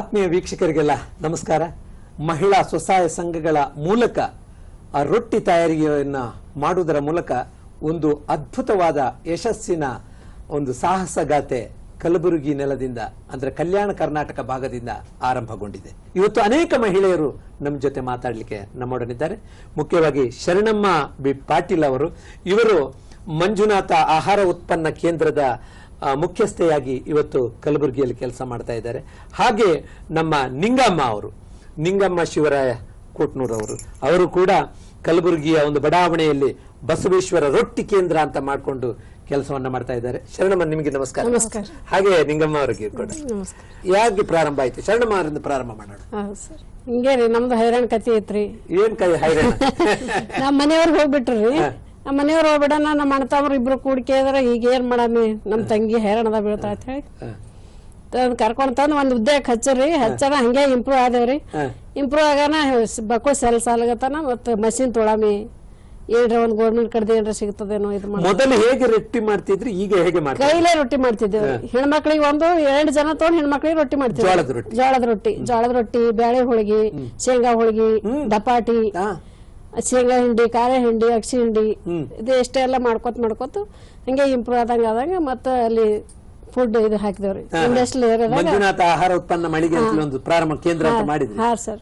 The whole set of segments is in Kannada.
ಆತ್ಮೀಯ ವೀಕ್ಷಕರಿಗೆಲ್ಲ ನಮಸ್ಕಾರ. ಮಹಿಳಾ ಸ್ವಸಹಾಯ ಸಂಘಗಳ ಮೂಲಕ ರೊಟ್ಟಿ ತಯಾರಿಕೆಯನ್ನ ಮಾಡುವುದರ ಮೂಲಕ ಒಂದು ಅದ್ಭುತವಾದ ಯಶಸ್ಸಿನ ಒಂದು ಸಾಹಸಗಾಥೆ ಕಲಬುರಗಿ ನೆಲದಿಂದ, ಅಂದ್ರೆ ಕಲ್ಯಾಣ ಕರ್ನಾಟಕ ಭಾಗದಿಂದ ಆರಂಭಗೊಂಡಿದೆ. ಇವತ್ತು ಅನೇಕ ಮಹಿಳೆಯರು ನಮ್ಮ ಜೊತೆ ಮಾತಾಡಲಿಕ್ಕೆ ನಮ್ಮೊಡನಿದ್ದಾರೆ. ಮುಖ್ಯವಾಗಿ ಶರಣಮ್ಮ ಬಿ ಪಾಟೀಲ್ ಅವರು. ಇವರು ಮಂಜುನಾಥ ಆಹಾರ ಉತ್ಪನ್ನ ಕೇಂದ್ರದ ಮುಖ್ಯಸ್ಥೆಯಾಗಿ ಇವತ್ತು ಕಲಬುರಗಿಯಲ್ಲಿ ಕೆಲಸ ಮಾಡ್ತಾ ಇದ್ದಾರೆ. ಹಾಗೆ ನಮ್ಮ ನಿಂಗಮ್ಮ ಅವರು ನಿಂಗಮ್ಮ ಶಿವರಾಯ ಕೋಟ್ನೂರ್ ಅವರು ಅವರು ಕೂಡ ಕಲಬುರಗಿಯ ಒಂದು ಬಡಾವಣೆಯಲ್ಲಿ ಬಸವೇಶ್ವರ ರೊಟ್ಟಿ ಕೇಂದ್ರ ಅಂತ ಮಾಡಿಕೊಂಡು ಕೆಲಸವನ್ನ ಮಾಡ್ತಾ ಇದ್ದಾರೆ. ಶರಣಮ್ಮ ನಿಮಗೆ ನಮಸ್ಕಾರ. ನಮಸ್ಕಾರ. ಹಾಗೆ ನಿಂಗಮ್ಮ ಅವರಿಗೆ ಕೂಡ ಯಾಕೆ ಪ್ರಾರಂಭ ಆಯ್ತು? ಶರಣಮ್ಮ ಅವರಿಂದ ಪ್ರಾರಂಭ ಮಾಡೋಣ. ಹಿಂಗೇರಿ ನಮ್ದು ಹೈರಾಣ ಕತಿ ಐತ್ರಿ. ಏನ್ ಕೈ ಹೈರಾಣ? ನಮ್ಮ ಮನೆಯವ್ರಿಗೆ ಹೋಗ್ಬಿಟ್ರಿ ನಮ್ಮ ಮನೆಯವ್ರು ಹೋಗ್ಬಿಡಣ ನಮ್ಮ ಅಣ್ಣ ತಮ್ಮರು ಇಬ್ರು ಕೂಡಿಕೆ ಈಗ ಏನ್ ಮಾಡಮಿ? ನಮ್ಮ ತಂಗಿ ಹೈರಾಣದ ಬೀಳ್ತಾ ಅಂತ ಹೇಳಿ. ತಂದ್ ಕರ್ಕೊಂಡ್ ತಂದ್ ಒಂದ್ ಉದ್ಯೋಗ ಹಚ್ಚರಿ ಹಚ್ಚದ ಹಂಗೆ ಇಂಪ್ರೂವ್ ಆದೇವ್ರಿ. ಇಂಪ್ರೂವ್ ಆಗಾನ ಬಕ್ಕೋ ಸೆಲ್ ಸಾಲಗತನ ಮತ್ತ ಮಷಿನ್ ತೊಳಮಿ. ಏನ್ರ ಒಂದ್ ಗೋರ್ಮೆಂಟ್ ಕಡೆ ಏನ್ರ ಸಿಗ್ತದೇನೋ ಇದು ಮಾಡಿ ಮೊದಲು ಹೇಗೆ ರೊಟ್ಟಿ ಮಾಡ್ತಿದ್ರಿ ಈಗ ಹೇಗೆ ಮಾಡ್ತೀರಿ ಕೈಲೇ ರೊಟ್ಟಿ ಮಾಡ್ತಿದ್ದೇವೆ. ಹೆಣ್ಮಕ್ಳಿಗೆ ಒಂದು ಎರಡು ಜನ ತಗೊಂಡ್ ಹೆಣ್ಮಕ್ಳಿಗೆ ರೊಟ್ಟಿ ಮಾಡ್ತಿದ್ವಿ ಜೋಳದ ರೊಟ್ಟಿ. ಜೋಳದ ರೊಟ್ಟಿ ಜೋಳದ ರೊಟ್ಟಿ ಬ್ಯಾಳೆ ಹೋಳಿಗೆ ಶೇಂಗಾ ಹೋಳಿಗೆ ದಪಾಟಿ ಹಾ. ಶೇಂಗಾ ಹಿಂಡಿ ಖಾರ ಹಿಂಡಿ ಅಕ್ಷಿ ಹಿಂಡಿ ಇದು ಎಷ್ಟೇ ಎಲ್ಲ ಮಾಡ್ಕೊತ ಮಾಡ್ಕೊತ ಹಂಗೆ ಇಂಪ್ರೂವ್ ಆದಂಗ ಆದಂಗ ಮತ್ತ ಅಲ್ಲಿ ಫುಡ್ ಇದು ಹಾಕಿದವ್ರಿ. ಇಂಡಸ್ಟ್ರಿಯಲ್ ಮಂಜುನಾಥ ಆಹಾರ ಉತ್ಪನ್ನ ಮಳಿಗೆ ಅಂತ ಒಂದು ಪ್ರಾರಂಭ ಕೇಂದ್ರ ಅಂತ ಮಾಡಿದ್ರಿ. ಹಾ ಸರ್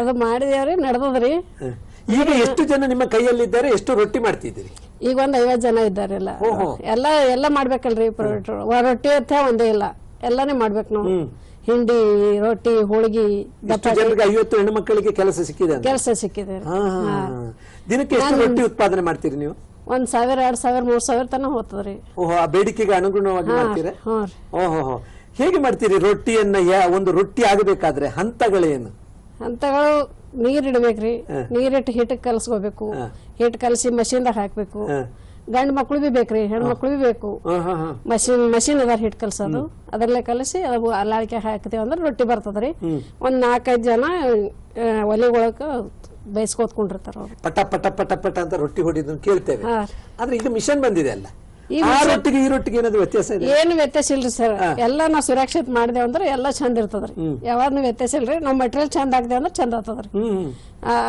ಅದು ಮಾಡಿದೇವ್ರಿ ನಡ್ದದ್ರಿ. ಈಗ ಎಷ್ಟು ಜನ ನಿಮ್ಮ ಕೈಯಲ್ಲಿ ಇದ್ದಾರೆ ಎಷ್ಟು ರೊಟ್ಟಿ ಮಾಡ್ತಿದ್ದೀರಿ? ಈಗ ಒಂದ್ ಐವತ್ ಜನ ಇದ್ದಾರೆಲ್ಲ ಓಹೋ. ಎಲ್ಲ ಎಲ್ಲ ಮಾಡ್ಬೇಕಲ್ರಿ ಪ್ರೈವೇಟ್ ರೊಟ್ಟಿ ಅಂತ ಒಂದೇ ಇಲ್ಲ. ಎಲ್ಲಾನೇ ಮಾಡ್ಬೇಕು ನಾವು. ಹಿಂಡಿ ರೊಟ್ಟಿ ಹೋಳಿಗೆ ಜನರಿಗೆ ಐವತ್ತು ಹೆಣ್ಣು ಮಕ್ಕಳಿಗೆ ಕೆಲಸ ಸಿಕ್ಕಿದೆ ಕೆಲಸ ಸಿಕ್ಕಿದೆ. ದಿನಕ್ಕೆ ಎಷ್ಟು ರೊಟ್ಟಿ ಉತ್ಪಾದನೆ ಮಾಡ್ತೀರಿ ನೀವು? ಒಂದ್ ಸಾವಿರ ಎರಡ್ ಸಾವಿರ ಮೂರ್ ಸಾವಿರ ತನ ಹೋಗ್ತದ್ರಿ. ಓಹೋ ಆ ಬೇಡಿಕೆಗೆ ಅನುಗುಣವಾಗಿ ಮಾಡ್ತೀರಾ? ಓಹೋ. ಹೇಗೆ ಮಾಡ್ತೀರಿ ರೊಟ್ಟಿಯನ್ನ ಒಂದು ರೊಟ್ಟಿ ಆಗಬೇಕಾದ್ರೆ ಹಂತಗಳೇನು? ಹಂತಗಳು ನೀರ್ ಇಡ್ಬೇಕ್ರಿ ನೀರಿಟ್ಟು ಹಿಟ್ಟು ಕಲಸ್ಕೋಬೇಕು. ಹಿಟ್ಟು ಕಲಸಿ ಮಷೀನ್ದಾಗ ಹಾಕ್ಬೇಕು. ಗಂಡ್ ಮಕ್ಳು ಬಿ ಬೇಕ್ರಿ ಹೆಣ್ಮಕ್ಳು ಬಿ ಬೇಕು. ಮಷಿನ್ ಮಷಿನ್ ಅದಾರ ಹಿಟ್ಟು ಕಲ್ಸೋದು. ಅದ್ರಲ್ಲೇ ಕಲಸಿ ಅದು ಅಲ್ಲಾಳಿಕೆ ಹಾಕ್ತೇವೆ ಅಂದ್ರೆ ರೊಟ್ಟಿ ಬರ್ತದ್ರಿ. ಒಂದ್ ನಾಲ್ಕೈದು ಜನ ಆ, ಒಲೆ ಒಳಗ ಬೇಯಿಸ್ಕೋತ್ಕೊಂಡಿರ್ತಾರ ಅವ್ರು. ಪಟ ಪಟ ಪಟ ಪಟ ಅಂತ ರೊಟ್ಟಿ ಹೊಡಿಯೋದನ್ನ ಕೇಳ್ತೇವೆ. ಆದ್ರೆ ಈಗ ಮಿಷನ್ ಬಂದಿದೆ ಅಲ್ಲ. ಆ ರೊಟ್ಟಿಗೆ ಈ ರೊಟ್ಟಿಗೆ ಏನಾದ್ರು ವ್ಯತ್ಯಾಸ ಇದೆ? ಏನು ವ್ಯತ್ಯಾಸ ಇಲ್ರಿ ಸರ್. ಎಲ್ಲ ನಾವು ಸುರಕ್ಷಿತ ಮಾಡಿದೇವ್ ಅಂದ್ರೆ ಎಲ್ಲ ಚಂದ ಇರ್ತದ್ರಿ. ಯಾವಾಗ್ನು ವ್ಯತ್ಯಾಸ ಇಲ್ರಿ. ನಾವ್ ಮೆಟೀರಿಯಲ್ ಚಂದ ಆಗದೆ ಅಂದ್ರೆ ಚಂದ ಆಗ್ತದ್ರಿ.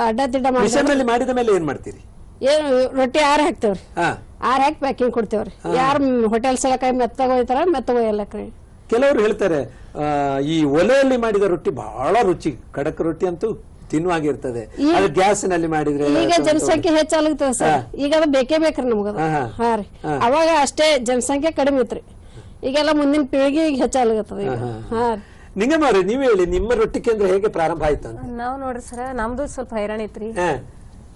ಅಡ್ಡ ಮಿಷನ್ ಮಾಡಿದ ಮೇಲೆ ಏನ್ ಮಾಡ್ತೀರಿ? ಏನು ರೊಟ್ಟಿ ಆರ್ ಹಾಕ್ತೇವ್ರಿ. ಹಾ. ಆರ್ ಹಾಕಿ ಪ್ಯಾಕಿಂಗ್ ಕೊಡ್ತೇವ್ರಿ. ಯಾರು ಹೋಟೆಲ್ ಸಲಕಾಯಿ ಮೆತ್ತಗ ಹೋಯ್ತಾರ ಮೆತ್ತಗ ಒಯ್ಯಲ್ಲಕ್ರಿ ಕೆಲವರು ಹೇಳ್ತಾರೆ ಆ, ಈ ಒಲೆಯಲ್ಲಿ ಮಾಡಿದ ರೊಟ್ಟಿ ಬಹಳ ರುಚಿ ಖಡಕ್ ರೊಟ್ಟಿ ಅಂತೂ ತಿನ್ನುವಾಗಿರ್ತದೆ ಅದು ಗ್ಯಾಸ್ನಲ್ಲಿ ಮಾಡಿದ್ರೆ ಈಗ ಜನಸಂಖ್ಯೆ ಹೆಚ್ಚಾಗ್ತದೆ ಸರ್. ಈಗ ಅದು ಬೇಕೇ ಬೇಕ್ರಿ ನಮ್ಗದು. ಹಾ, ರೀ. ಅವಾಗ ಅಷ್ಟೇ ಜನಸಂಖ್ಯೆ ಕಡಿಮೆ ಇತ್ರಿ ಈಗೆಲ್ಲ ಮುಂದಿನ ಪೀಳಿಗೆ ಈಗ ಹೆಚ್ಚಾಗುತ್ತದೆ ಈಗ. ಹಾ ರೀ. ನಿಂಗಮ್ಮ ಅವ್ರೆ ನೀವ್ ಹೇಳಿ ನಿಮ್ಮ ರೊಟ್ಟಿ ಕೇಂದ್ರ ಹೇಗೆ ಪ್ರಾರಂಭ ಆಯ್ತು ನಾವು ನೋಡ್ರಿ ಸರ್ ನಮ್ದು ಸ್ವಲ್ಪ ಹೈರಾಣ ಐತ್ರಿ. ಹಾ.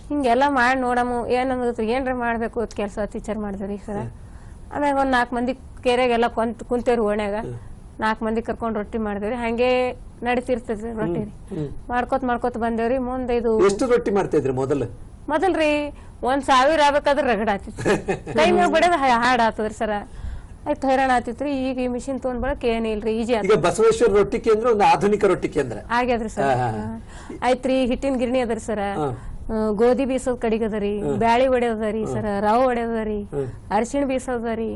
ಹಿಂಗೆಲ್ಲ ಮಾಡಿ ನೋಡಮು ಏನಂದ್ರೆ ಏನ್ರ ಮಾಡ್ಬೇಕು ಅಂತ ಕೆಲಸ ಟೀಚರ್ ಮಾಡಿದ್ರಿ ಸರ ಆಮ್ಯಾಗ ಒಂದ್ ನಾಲ್ಕು ಮಂದಿ ಕೆರೆಗೆಲ್ಲ ಕೊಂತ ಕುಂತೇವ್ರಿ ಓಣ್ಯಾಗ. ನಾಲ್ಕು ಮಂದಿ ಕರ್ಕೊಂಡು ರೊಟ್ಟಿ ಮಾಡಿದೇವ್ರಿ. ಹಂಗೆ ನಡೀತಿರ್ತದ್ರಿ ರೊಟ್ಟಿ. ಮಾಡ್ಕೋತ ಮಾಡ್ಕೋತ ಬಂದೇವ್ರಿ. ಮುಂದೆ ಇದು ಎಷ್ಟು ರೊಟ್ಟಿ ಮಾಡ್ತಿದ್ರಿ ಮೊದಲು? ಮೊದಲ್ರಿ ಒಂದ್ ಸಾವಿರ ಆಗ್ಬೇಕಾದ್ರೆ ರಗಡ ಆತಿತ್ತು. ಕೈ ಮೇಲೆ ಬಡದ ಹಾಡ್ ಆತದ್ರಿ ಸರ ಆಯ್ತು ಹೈರಾಣ ಆತಿತ್ರಿ. ಈಗ ಈ ಮಿಷಿನ್ ತೊಗೊಂಡ್ ಏನಿಲ್ರಿ ಈಜಿ ಆಗಿ ಈಗ ಬಸವೇಶ್ವರ ರೊಟ್ಟಿ ಕೇಂದ್ರ ಒಂದು ಆಧುನಿಕ ರೊಟ್ಟಿ ಕೇಂದ್ರ. ಆಗ್ಯದ್ರಿ ಸರ್ ಆಯ್ತ್ರಿ ಹಿಟ್ಟಿನ ಗಿರಣಿ ಅದ್ರಿ ಸರ ಗೋಧಿ ಬೀಸೋದ್ ಕಡಿಗದರಿ ಬ್ಯಾಳಿ ಒಡೆದರಿ ಸರ್ ರವೆ ಒಡೆದರಿ ಅರಿಶಿಣ ಬೀಸೋದರಿ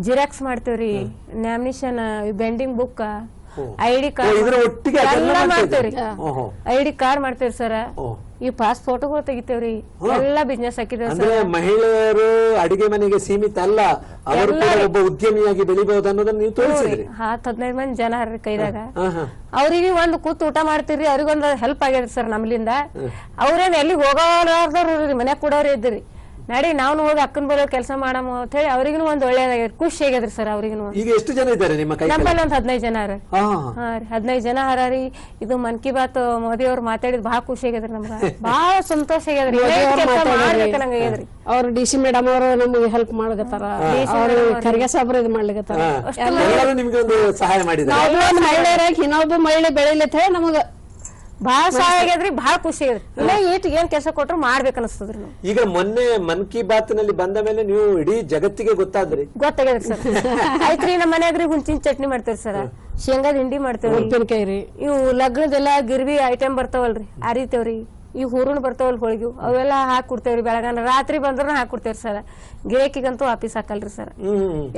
ಜಿರಾಕ್ಸ್ ಮಾಡ್ತೇವ್ರಿ nomination binding book ID D card ಎಲ್ಲ ಮಾಡ್ತೇವ್ರಿ. ಐ ಡಿ ಐಡಿ ಕಾರ್ಡ್ ಮಾಡ್ತೇವ್ರಿ ಸರ. ಈ ಪಾಸ್ ಫೋಟೋಗಳು ತೆಗಿತೇವ್ರಿ. ಎಲ್ಲಾ ಬಿಸ್ನೆಸ್ ಹಾಕಿದೇವ್ರಿ ಅಂದ್ರೆ ಮಹಿಳೆಯರು ಅಡಿಗೆ ಮನೆಗೆ ಸೀಮಿತ ಅಲ್ಲ ಅವರು ಒಬ್ಬ ಉದ್ಯಮಿಯಾಗಿ ಬೆಳಿಬಹುದು ಅನ್ನೋದನ್ನ ನೀವು ತೋರಿಸಿದ್ರಿ. ಹತ್ತು ಹದಿನೈದು ಮಂದಿ ಜನ ಕೈದಾಗ. ಅವ್ರಿಗೆ ಒಂದು ಕೂತ್ ಊಟ ಮಾಡ್ತೀರಿ ಅವ್ರಿಗೊಂದು ಹೆಲ್ಪ್ ಆಗ್ಯದ ಸರ್ ನಮ್ಲಿಂದ. ಅವ್ರೇನ್ ಎಲ್ಲಿ ಹೋಗೋರ್ದವ್ರಿ ಮನ್ಯಾಗ ಕೂಡೋರೇ ಇದ್ರಿ ನಡಿ ನಾವು ಹೋಗಿ ಅಕ್ಕನ ಬರೋ ಕೆಲಸ ಮಾಡಮು ಅಂತ ಹೇಳಿ ಅವ್ರಿಗೂ ಒಂದ್ ಒಳ್ಳೇದಾಗ್ಯದ ಖುಷಿ ಆಗ್ಯದ್ರಿ ಸರ್ ಅವ್ರಿಗೂ ಈಗ ಎಷ್ಟು ಜನ ಇದ್ದಾರೆ ನಿಮ್ಮ ಕೈ ನಮ್ಮಲ್ಲಿ ಒಂದ್ ಹದಿನೈದು ಜನ ರೀ. ಹಾ ರೀ ಹದಿನೈದು ಜನ ಹರಾರಿ ಇದು ಮನ್ ಕಿ ಬಾತ್ ಮೋದಿ ಅವ್ರು ಮಾತಾಡಿದ್ ಬಹಳ ಖುಷಿ ಆಗ್ಯದ್ರಿ ನಮ್ಗ. ಬಹಳ ಸಂತೋಷ ಆಗ್ಯದ್ರಿ ಅವ್ರು ಡಿ ಸಿ ಮೇಡಮ್ ಅವರು ನಮಗೆ ಹೆಲ್ಪ್ ಮಾಡ್ಲಕತ್ತಾರ. ಅವರು ಖರ್ಗೆ ಸಾಬ್ರ ಇದು ಮಾಡ್ಲಿಕತ್ತಾರ. ಎಲ್ಲರೂ ನಿಮ್ಗೆ ಒಂದು ಸಹಾಯ ಮಾಡಿದ್ದಾರೆ. ಒಂದು ಮಹಿಳೆಯರಾಗಿ ಇನ್ನೊಬ್ಬ ಮಹಿಳೆ ಬೆಳಿಲತ್ತ ಹೇಳಿ ನಮಗ ಬಹಳ ಸಹಾಯ ಆಗ್ಯದ್ರಿ ಬಹಳ ಖುಷಿ ಆಗ್ಯದ್ರಿ ಇನ್ನ ಈಟ್ ಏನ್ ಕೆಲಸ ಕೊಟ್ರು ಮಾಡ್ಬೇಕು ಅನಸ್ತದ್ರಿ ನಾವು. ಈಗ ಮೊನ್ನೆ ಮನ್ ಕಿ ಬಾತ್ನಲ್ಲಿ ಬಂದ ಮೇಲೆ ನೀವು ಇಡೀ ಜಗತ್ತಿಗೆ ಗೊತ್ತಾದ್ರಿ. ಗೊತ್ತಾಗ್ಯದ್ರಿ ಸರ್. ಆಯ್ತ್ರಿ ನಮ್ಮ ಮನ್ಯಾಗ್ರಿ ಹುಂಚಿನ ಚಟ್ನಿ ಮಾಡ್ತೇವ್ರಿ ಸರ್. ಶೇಂಗಾದ ಹಿಂಡಿ ಮಾಡ್ತೇವ್ರಿ. ಉಪ್ಪಿನಕಾಯಿ ರೀ. ಇವು ಲಗ್ನದೆಲ್ಲ ಗಿರ್ವಿ ಐಟಮ್ ಬರ್ತಾವಲ್ರಿ ಅರಿತೇವ್ರಿ. ಈ ಹೂರಣ ಬರ್ತಾವಲ್ ಹೋಳಿಗೆ ಅವೆಲ್ಲ ಹಾಕಿ ಕೊಡ್ತೇವ್ರಿ ಬೆಳಗಾನ. ರಾತ್ರಿ ಬಂದ್ರು ಹಾಕಿ ಕೊಡ್ತೇವ್ರಿ ಸರ್. ಗೇಕಿಗಂತೂ ಆಫೀಸ್ ಹಾಕಲ್ರಿ ಸರ್.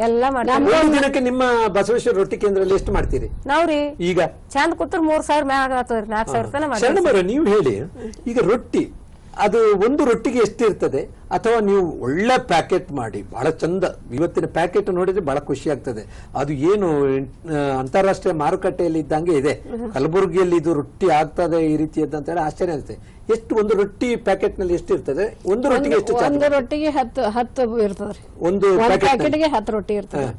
ಎಲ್ಲ ಮಾಡ್ತೀವಿ ದಿನಕ್ಕೆ ನಿಮ್ಮ ಬಸವೇಶ್ವರ ರೊಟ್ಟಿ ಕೇಂದ್ರದಲ್ಲಿ ಎಷ್ಟು ಮಾಡ್ತೀರಿ? ನಾವ್ರಿ. ಈಗ? ಚಂದ ಕೂತ್ರ ಮೂರ್ ಸಾವಿರ ಮ್ಯಾಗ ಆಗ್ತದ್ರಿ ನಾಲ್ಕು ಸಾವಿರ ತನ ಶರಣಮರ ನೀವು ಹೇಳಿ. ಈಗ ರೊಟ್ಟಿ ಅದು ಒಂದು ರೊಟ್ಟಿಗೆ ಎಷ್ಟಿರ್ತದೆ? ಅಥವಾ ನೀವು ಒಳ್ಳೆ ಪ್ಯಾಕೆಟ್ ಮಾಡಿ ಬಹಳ ಚಂದ ಇವತ್ತಿನ ಪ್ಯಾಕೆಟ್ ನೋಡಿದ್ರೆ ಬಹಳ ಖುಷಿ ಆಗ್ತದೆ. ಅದು ಏನು ಅಂತಾರಾಷ್ಟ್ರೀಯ ಮಾರುಕಟ್ಟೆಯಲ್ಲಿ ಇದ್ದಂಗೆ ಇದೆ. ಕಲಬುರಗಿಯಲ್ಲಿ ಇದು ರೊಟ್ಟಿ ಆಗ್ತದೆ ಈ ರೀತಿ ಅಂತ ಹೇಳಿ ಆಶ್ಚರ್ಯ ಅನಿಸುತ್ತೆ. ಎಷ್ಟು ಒಂದು ರೊಟ್ಟಿ ಪ್ಯಾಕೆಟ್ನಲ್ಲಿ ಎಷ್ಟು ಇರ್ತದೆ ಒಂದು ರೊಟ್ಟಿಗೆ ಎಷ್ಟು ಒಂದು ರೊಟ್ಟಿಗೆ ಹತ್ತು ಹತ್ತು ಇರ್ತದೆ ಒಂದು ಒಂದ್ ಪ್ಯಾಕೆಟ್ ಪ್ಯಾಕೆಟ್ಗೆ ಹತ್ತು ರೊಟ್ಟಿ ಇರ್ತದೆ.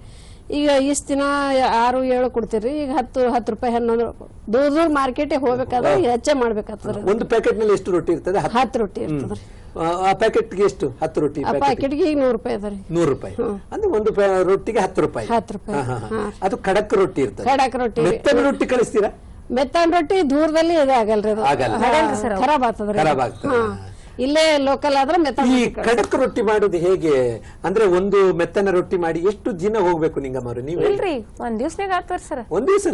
ಈಗ ಇಷ್ಟು ದಿನ ಆರು ಏಳು ಕೊಡ್ತೀರಿ ಈಗ ಹತ್ತು ಹತ್ತು ರೂಪಾಯಿ ಹನ್ನೊಂದು ದೂರ ದೂರ ಮಾರ್ಕೆಟಿಗೆ ಹೋಗ್ಬೇಕಾದ್ರೆ ಹೆಚ್ಚೆ ಮಾಡ್ಬೇಕಾಗ್ತದೆ ಒಂದು ಪ್ಯಾಕೆಟ್ನಲ್ಲಿ ಎಷ್ಟು ರೊಟ್ಟಿ ಇರ್ತದೆ? ಹತ್ತು. ರೊಟ್ಟಿ ಇರ್ತದ್ರಿ. ಆ, ಪ್ಯಾಕೆಟ್ಗೆ ಎಷ್ಟು? ಹತ್ತು ರೊಟ್ಟಿ ಪ್ಯಾಕೆಟ್ಗೆ? ಈಗ ನೂರು ರೂಪಾಯಿ ಅದ ರೀ ನೂರು ರೂಪಾಯಿ. ಅಂದ್ರೆ ಒಂದು ರೊಟ್ಟಿಗೆ ಹತ್ತು ರೂಪಾಯಿ. ಹತ್ತು ರೂಪಾಯಿ. ಅದು ಖಡಕ್ ರೊಟ್ಟಿ ಇರ್ತದೆ. ಖಡಕ್ ರೊಟ್ಟಿ. ಮೆತ್ತನ ರೊಟ್ಟಿ ಕಳಿಸ್ತೀರಾ? ಮೆತ್ತನ್ ರೊಟ್ಟಿ ದೂರದಲ್ಲಿ ಇದಾಗಲ್ರಿ ಆಗಲ್ಲ. ಖರಾಬ್ ಆಗ್ತದ್ರಿ. ಖರಾಬ್ ಆಗ್ತದೆ. ಇಲ್ಲೇ ಲೋಕಲ್ ಆದ್ರೆ ಮೆತ್ತ ಈ ಖಡಕ್ ರೊಟ್ಟಿ ಮಾಡೋದು ಹೇಗೆ? ಅಂದ್ರೆ ಒಂದು ಮೆತ್ತನ ರೊಟ್ಟಿ ಮಾಡಿ ಎಷ್ಟು ದಿನ ಹೋಗ್ಬೇಕು ನಿಂಗಮ್ಮರು ನೀವು. ಇಲ್ರಿ ಒಂದ್ ದಿವ್ಸನಾಗ ಆತ್ವರ್ ಸರ್. ಒಂದ್ ದಿವಸ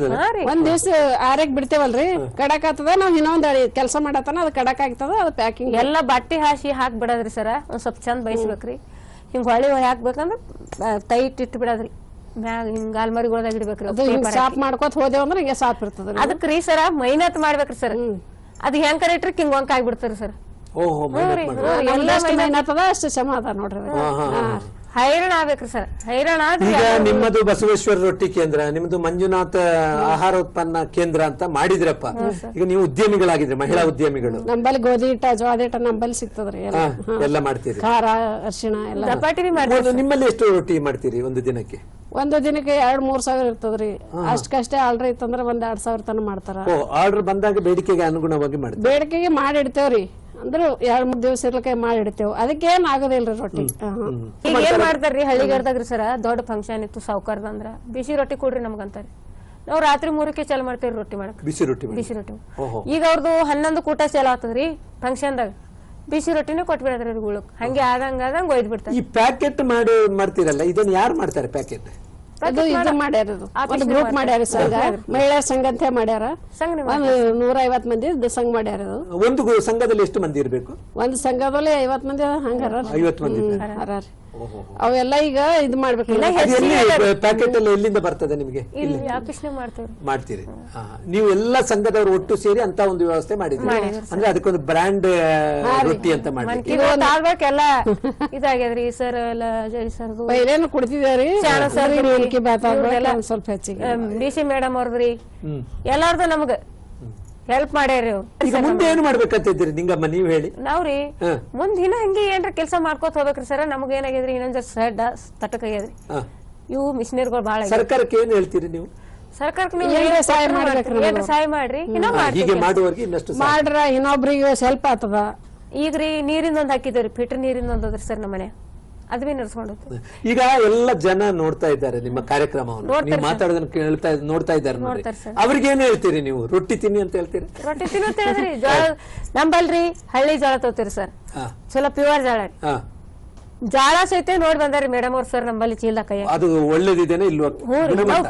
ಒಂದ್ ದಿವ್ಸ ಆರಕ್ ಬಿಡ್ತೇವಲ್ರಿ. ಕಡಕ್ ಆಗ್ತದ ನಾವ್ ಇನ್ನೊಂದ್ ಕೆಲಸ ಮಾಡತನ ಅದ್ ಕಡಕ್ ಆಗ್ತದ ಅದ್ ಪ್ಯಾಕಿಂಗ್ ಎಲ್ಲ ಬಟ್ಟೆ ಹಾಸಿ ಹಾಕಿ ಬಿಡದ್ರಿ ಸರ. ಒಂದ್ ಸ್ವಲ್ಪ ಚಂದ ಬಯಸ್ಬೇಕ್ರಿ ಹಿಂಗ್ ಹೊಳಿ ಹಾಕ್ಬೇಕಂದ್ರ ತೈಟ್ ಇಟ್ಟು ಬಿಡದ್ರಿ. ಮ್ಯಾಗ ಹಿಂಗ ಅಲ್ಮರಿಗೊಳದಾಗ ಇಡ್ಬೇಕ್ರಿ ಅದು ಹಿಂಗ್ ಸಾಫ್ ಮಾಡ್ಕೋತ ಹೋದೇವ್ ಅಂದ್ರೆ ಹಿಂಗೆ ಸಾಫ್ ಇರ್ತದ ಅದಕ್ಕೆ ರೀ ಸರ ಮೈನತ್ ಮಾಡ್ಬೇಕ್ರಿ ಸರ್. ಅದ್ ಹೆಂಗ್ ಕರೆಕ್ಟ್ರಿ ಹಿಂಗ್ ಒಂಕ್ ಆಗ್ಬಿಡ್ತಾರ ಸರ್. ಓಹೋ ಮಾಡಿ. ಅಷ್ಟು ಅದ ನೋಡ್ರಿ ಹಾ, ಹಾ, ಹಾ. ಹೈರಾಣ ಆಗ್ಬೇಕ್ರಿ ಸರ್. ಹೈರಾಣ ಆದ್ರಿ ಈಗ ನಿಮ್ಮದು ಬಸವೇಶ್ವರ ರೊಟ್ಟಿ ಕೇಂದ್ರ ನಿಮ್ಮದು ಮಂಜುನಾಥ ಆಹಾರ ಉತ್ಪನ್ನ ಕೇಂದ್ರ ಅಂತ ಮಾಡಿದ್ರಪ್ಪ. ಈಗ ನೀವು ಉದ್ಯಮಿಗಳಾಗಿದ್ರೆ ಮಹಿಳಾ ಉದ್ಯಮಿಗಳು. ನಂಬಲ್ಲಿ ಗೋಧಿ ಹಿಟ್ಟ ಜೋಳದ ಹಿಟ್ಟ ನಂಬಲ್ಲಿ ಸಿಗ್ತದ್ರಿ ಎಲ್ಲ. ಹಾ, ಎಲ್ಲ ಮಾಡ್ತೀರಿ. ಖಾರ ಅರಿಶಿಣ ಎಲ್ಲ. ಒಂದು- ನಿಮ್ಮಲ್ಲಿ ಎಷ್ಟು ರೊಟ್ಟಿ ಮಾಡ್ತೀರಿ ಒಂದು ದಿನಕ್ಕೆ? ಒಂದು ದಿನಕ್ಕೆ ಎರಡ್ ಮೂರ್ ಸಾವಿರ ಇರ್ತದ್ರಿ. ಅಷ್ಟಕ್ಕಷ್ಟೇ ಆರ್ಡರ್ ಇತ್ತಂದ್ರ ಒಂದ್ ಎರಡ್ ಸಾವಿರ ತನ ಮಾಡ್ತಾರ. ಓ ಆರ್ಡರ್ ಬಂದಾಗ ಬೇಡಿಕೆಗೆ ಅನುಗುಣವಾಗಿ ಮಾಡ್ತೀರಿ. ಬೇಡಿಕೆಗೆ ಮಾಡಿ ಇಡ್ತೇವ್ರಿ. ಅಂದ್ರೆ ಎರಡ್ ಮೂರ್ ದಿವಸ ಇರ್ಲಿಕ್ಕೆ ಮಾಡಿ ಅದಕ್ಕೆ ಅದಕ್ಕೇನ್ ಆಗೋದಿಲ್ರಿ ರೊಟ್ಟಿ. ಈಗ ಏನ್ ಮಾಡ್ತಾರ್ರಿ ಹಳ್ಳಿಗರ್ದಾಗ್ರಿ ಸರ? ದೊಡ್ಡ ಫಂಕ್ಷನ್ ಇತ್ತು ಸಾವುಕಾರದ ಅಂದ್ರ. ಬಿಸಿ ರೊಟ್ಟಿ ಕೊಡ್ರಿ ನಮ್ಗಂತಾರೆ. ನಾವ್ ರಾತ್ರಿ ಮೂರಕ್ಕೆ ಚಾಲು ಮಾಡ್ತೇವ್ರಿ ರೊಟ್ಟಿ ಮಾಡಕ್. ಬಿಸಿ ರೊಟ್ಟಿ ಬಿಸಿ ರೊಟ್ಟಿ ಈಗ ಅವ್ರದ್ದು ಹನ್ನೊಂದು ಕೂಟ ಚಾಲು ಆಗ್ತದ್ರಿ ಫಂಕ್ಷನ್ದಾಗ ಬಿಸಿ ರೊಟ್ಟಿನೇ ಕೊಟ್ಬಿಡದ್ರಿ ಗುಳಕ್. ಹಂಗೆ ಆದಂಗ ಆದಂಗ ಒಯ್ದ್ ಬಿಡ್ತಾರೆ. ಈ ಪ್ಯಾಕೆಟ್ ಮಾಡಿ ಮಾಡ್ತೀರಲ್ಲ ಇದನ್ನ ಯಾರು ಮಾಡ್ತಾರೆ ಪ್ಯಾಕೆಟ್ ಅದು ಇದು ಮಾಡ್ಯಾರ. ಒಂದು ಗ್ರೂಪ್ ಮಾಡ್ಯಾರ ಸಂಘ. ಮಹಿಳಾ ಸಂಘ ಅಂತ ಮಾಡ್ಯಾರ. ಒಂದು ನೂರ ಐವತ್ ಮಂದಿ ಸಂಘ ಮಾಡ್ಯಾರ ಒಂದು ಸಂಘದಲ್ಲಿ ಎಷ್ಟು ಮಂದಿ ಇರಬೇಕು? ಒಂದು ಸಂಘದಲ್ಲಿ ಐವತ್ ಮಂದಿ ಹಂಗಾರ. ಐವತ್ತು ಮಂದಿ ಅವೆಲ್ಲ ಈಗ ಇದು ಮಾಡ್ಬೇಕು. ಪ್ಯಾಕೆಟ್ ಎಲ್ಲ ಎಲ್ಲಿಂದ ಬರ್ತದೆ ನಿಮಗೆ? ಮಾಡ್ತೀರಿ. ನೀವು ಎಲ್ಲ ಸಂಘದವರು ಒಟ್ಟು ಸೇರಿ ಅಂತ ಒಂದು ವ್ಯವಸ್ಥೆ ಮಾಡಿದ್ರಿ ಅಂದ್ರೆ ಅದಕ್ಕೊಂದು ಬ್ರ್ಯಾಂಡ್ ರೊಟ್ಟಿ ಅಂತ ಮಾಡಿದ್ರಿ ಆಳ್ಬೇಕೆಲ್ಲ ಇದಾಗ್ಯದ್ರಿ ಸರ್ ಎಲ್ಲ ಸರ್ ಬಾತ್ ಆಗ್ಬೇಕು ಒಂದ್ ಸ್ವಲ್ಪ ಹೆಚ್ಚಿಗೆ. ಡಿ ಸಿ ಮೇಡಮ್ ಅವ್ರದ್ರಿ ಎಲ್ಲಾರ್ದು ನಮ್ಗ. ಹೆಲ್ಪ್ ಮಾಡ್ಯಾರಿ ಅವ್ರು. ಈಗ ಮುಂದೆ ಏನು ಮಾಡ್ಬೇಕಂತ ಇದ್ದೀರಿ ನಿಂಗಮ್ಮ ನೀವು ಹೇಳಿ. ನಾವ್ರಿ. ಮುಂದ್ ಇನ್ನ ಹಂಗೆ ಏನ್ರ ಕೆಲಸ ಮಾಡ್ಕೋತ ಹೋಗ್ಬೇಕ್ರಿ ಸರ್ ನಮ್ಗೆ ಏನಾಗಿದ್ರಿ ಇನ್ನೊಂದ್ ಸೆಡ್ ತಟಕ್ ಆಗ್ಯದ್ರಿ. ಇವು ಮಿಷನರಿಗಳು ಬಾಳ ಸರ್ಕಾರಕ್ಕೆ ಏನ್ ಹೇಳ್ತೀರಿ ನೀವು? ಸರ್ಕಾರಕ್ಕೆ ನೀವು ಸಹಾಯ ಮಾಡ್ಬೇಕ್ರಿ ಮಾಡ್ರಿ. ಸಹಾಯ. ಮಾಡ್ರಿ ಇನ್ನ ಇನ್ನೊಬ್ರಿಗೆ ಸ್ವಲ್ಪ ಆತದ ಈಗ್ರಿ ನೀರಿಂದ ಒಂದ್ ಹಾಕಿದ್ರಿ ಫಿಲ್ಟರ್ ನೀರಿಂದ ಒಂದ್ ಅದ್ರಿ ಸರ್ ನಮ್ಮನೆ. ಅದ್ ನಡೆಸ್ಕೊಂಡು ಈಗ ಎಲ್ಲ ಜನ ನೋಡ್ತಾ ಇದ್ದಾರೆ ನಿಮ್ಮ ಕಾರ್ಯಕ್ರಮವನ್ನು. ನೀವು ಮಾತಾಡೋದನ್ನ ಕೇಳ್ತಾ ನೋಡ್ತಾ ಇದ್ದಾರೆ ನೋಡಿ. ಅವ್ರಿಗೆ ಏನ್ ಹೇಳ್ತೀರಿ ನೀವು? ರೊಟ್ಟಿ ತಿನ್ನಿ ಅಂತ ಹೇಳ್ತೀರಿ? ರೊಟ್ಟಿ ತಿನ್ನೋ ಹೇಳಿದ್ರಿ. ಜೋಳ ನಂಬಲ್ರಿ ಹಳ್ಳಿ ಜೋಳ ತಗೋತೀರಿ ಸರ್. ಚಲೋ ಪ್ಯೂರ್ ಜೋಳ ಜಾಳ ಸಹಿತ ನೋಡ್ ಬಂದಾರಿ ಮೇಡಮ್ ಅವ್ರ ಸರ್ ನಂಬಲ್ಲಿ ಚೀಲ ಕೈ ಅದು ಒಳ್ಳೇದಿದೇನೆ ಇಲ್ವಾ? ನಾವು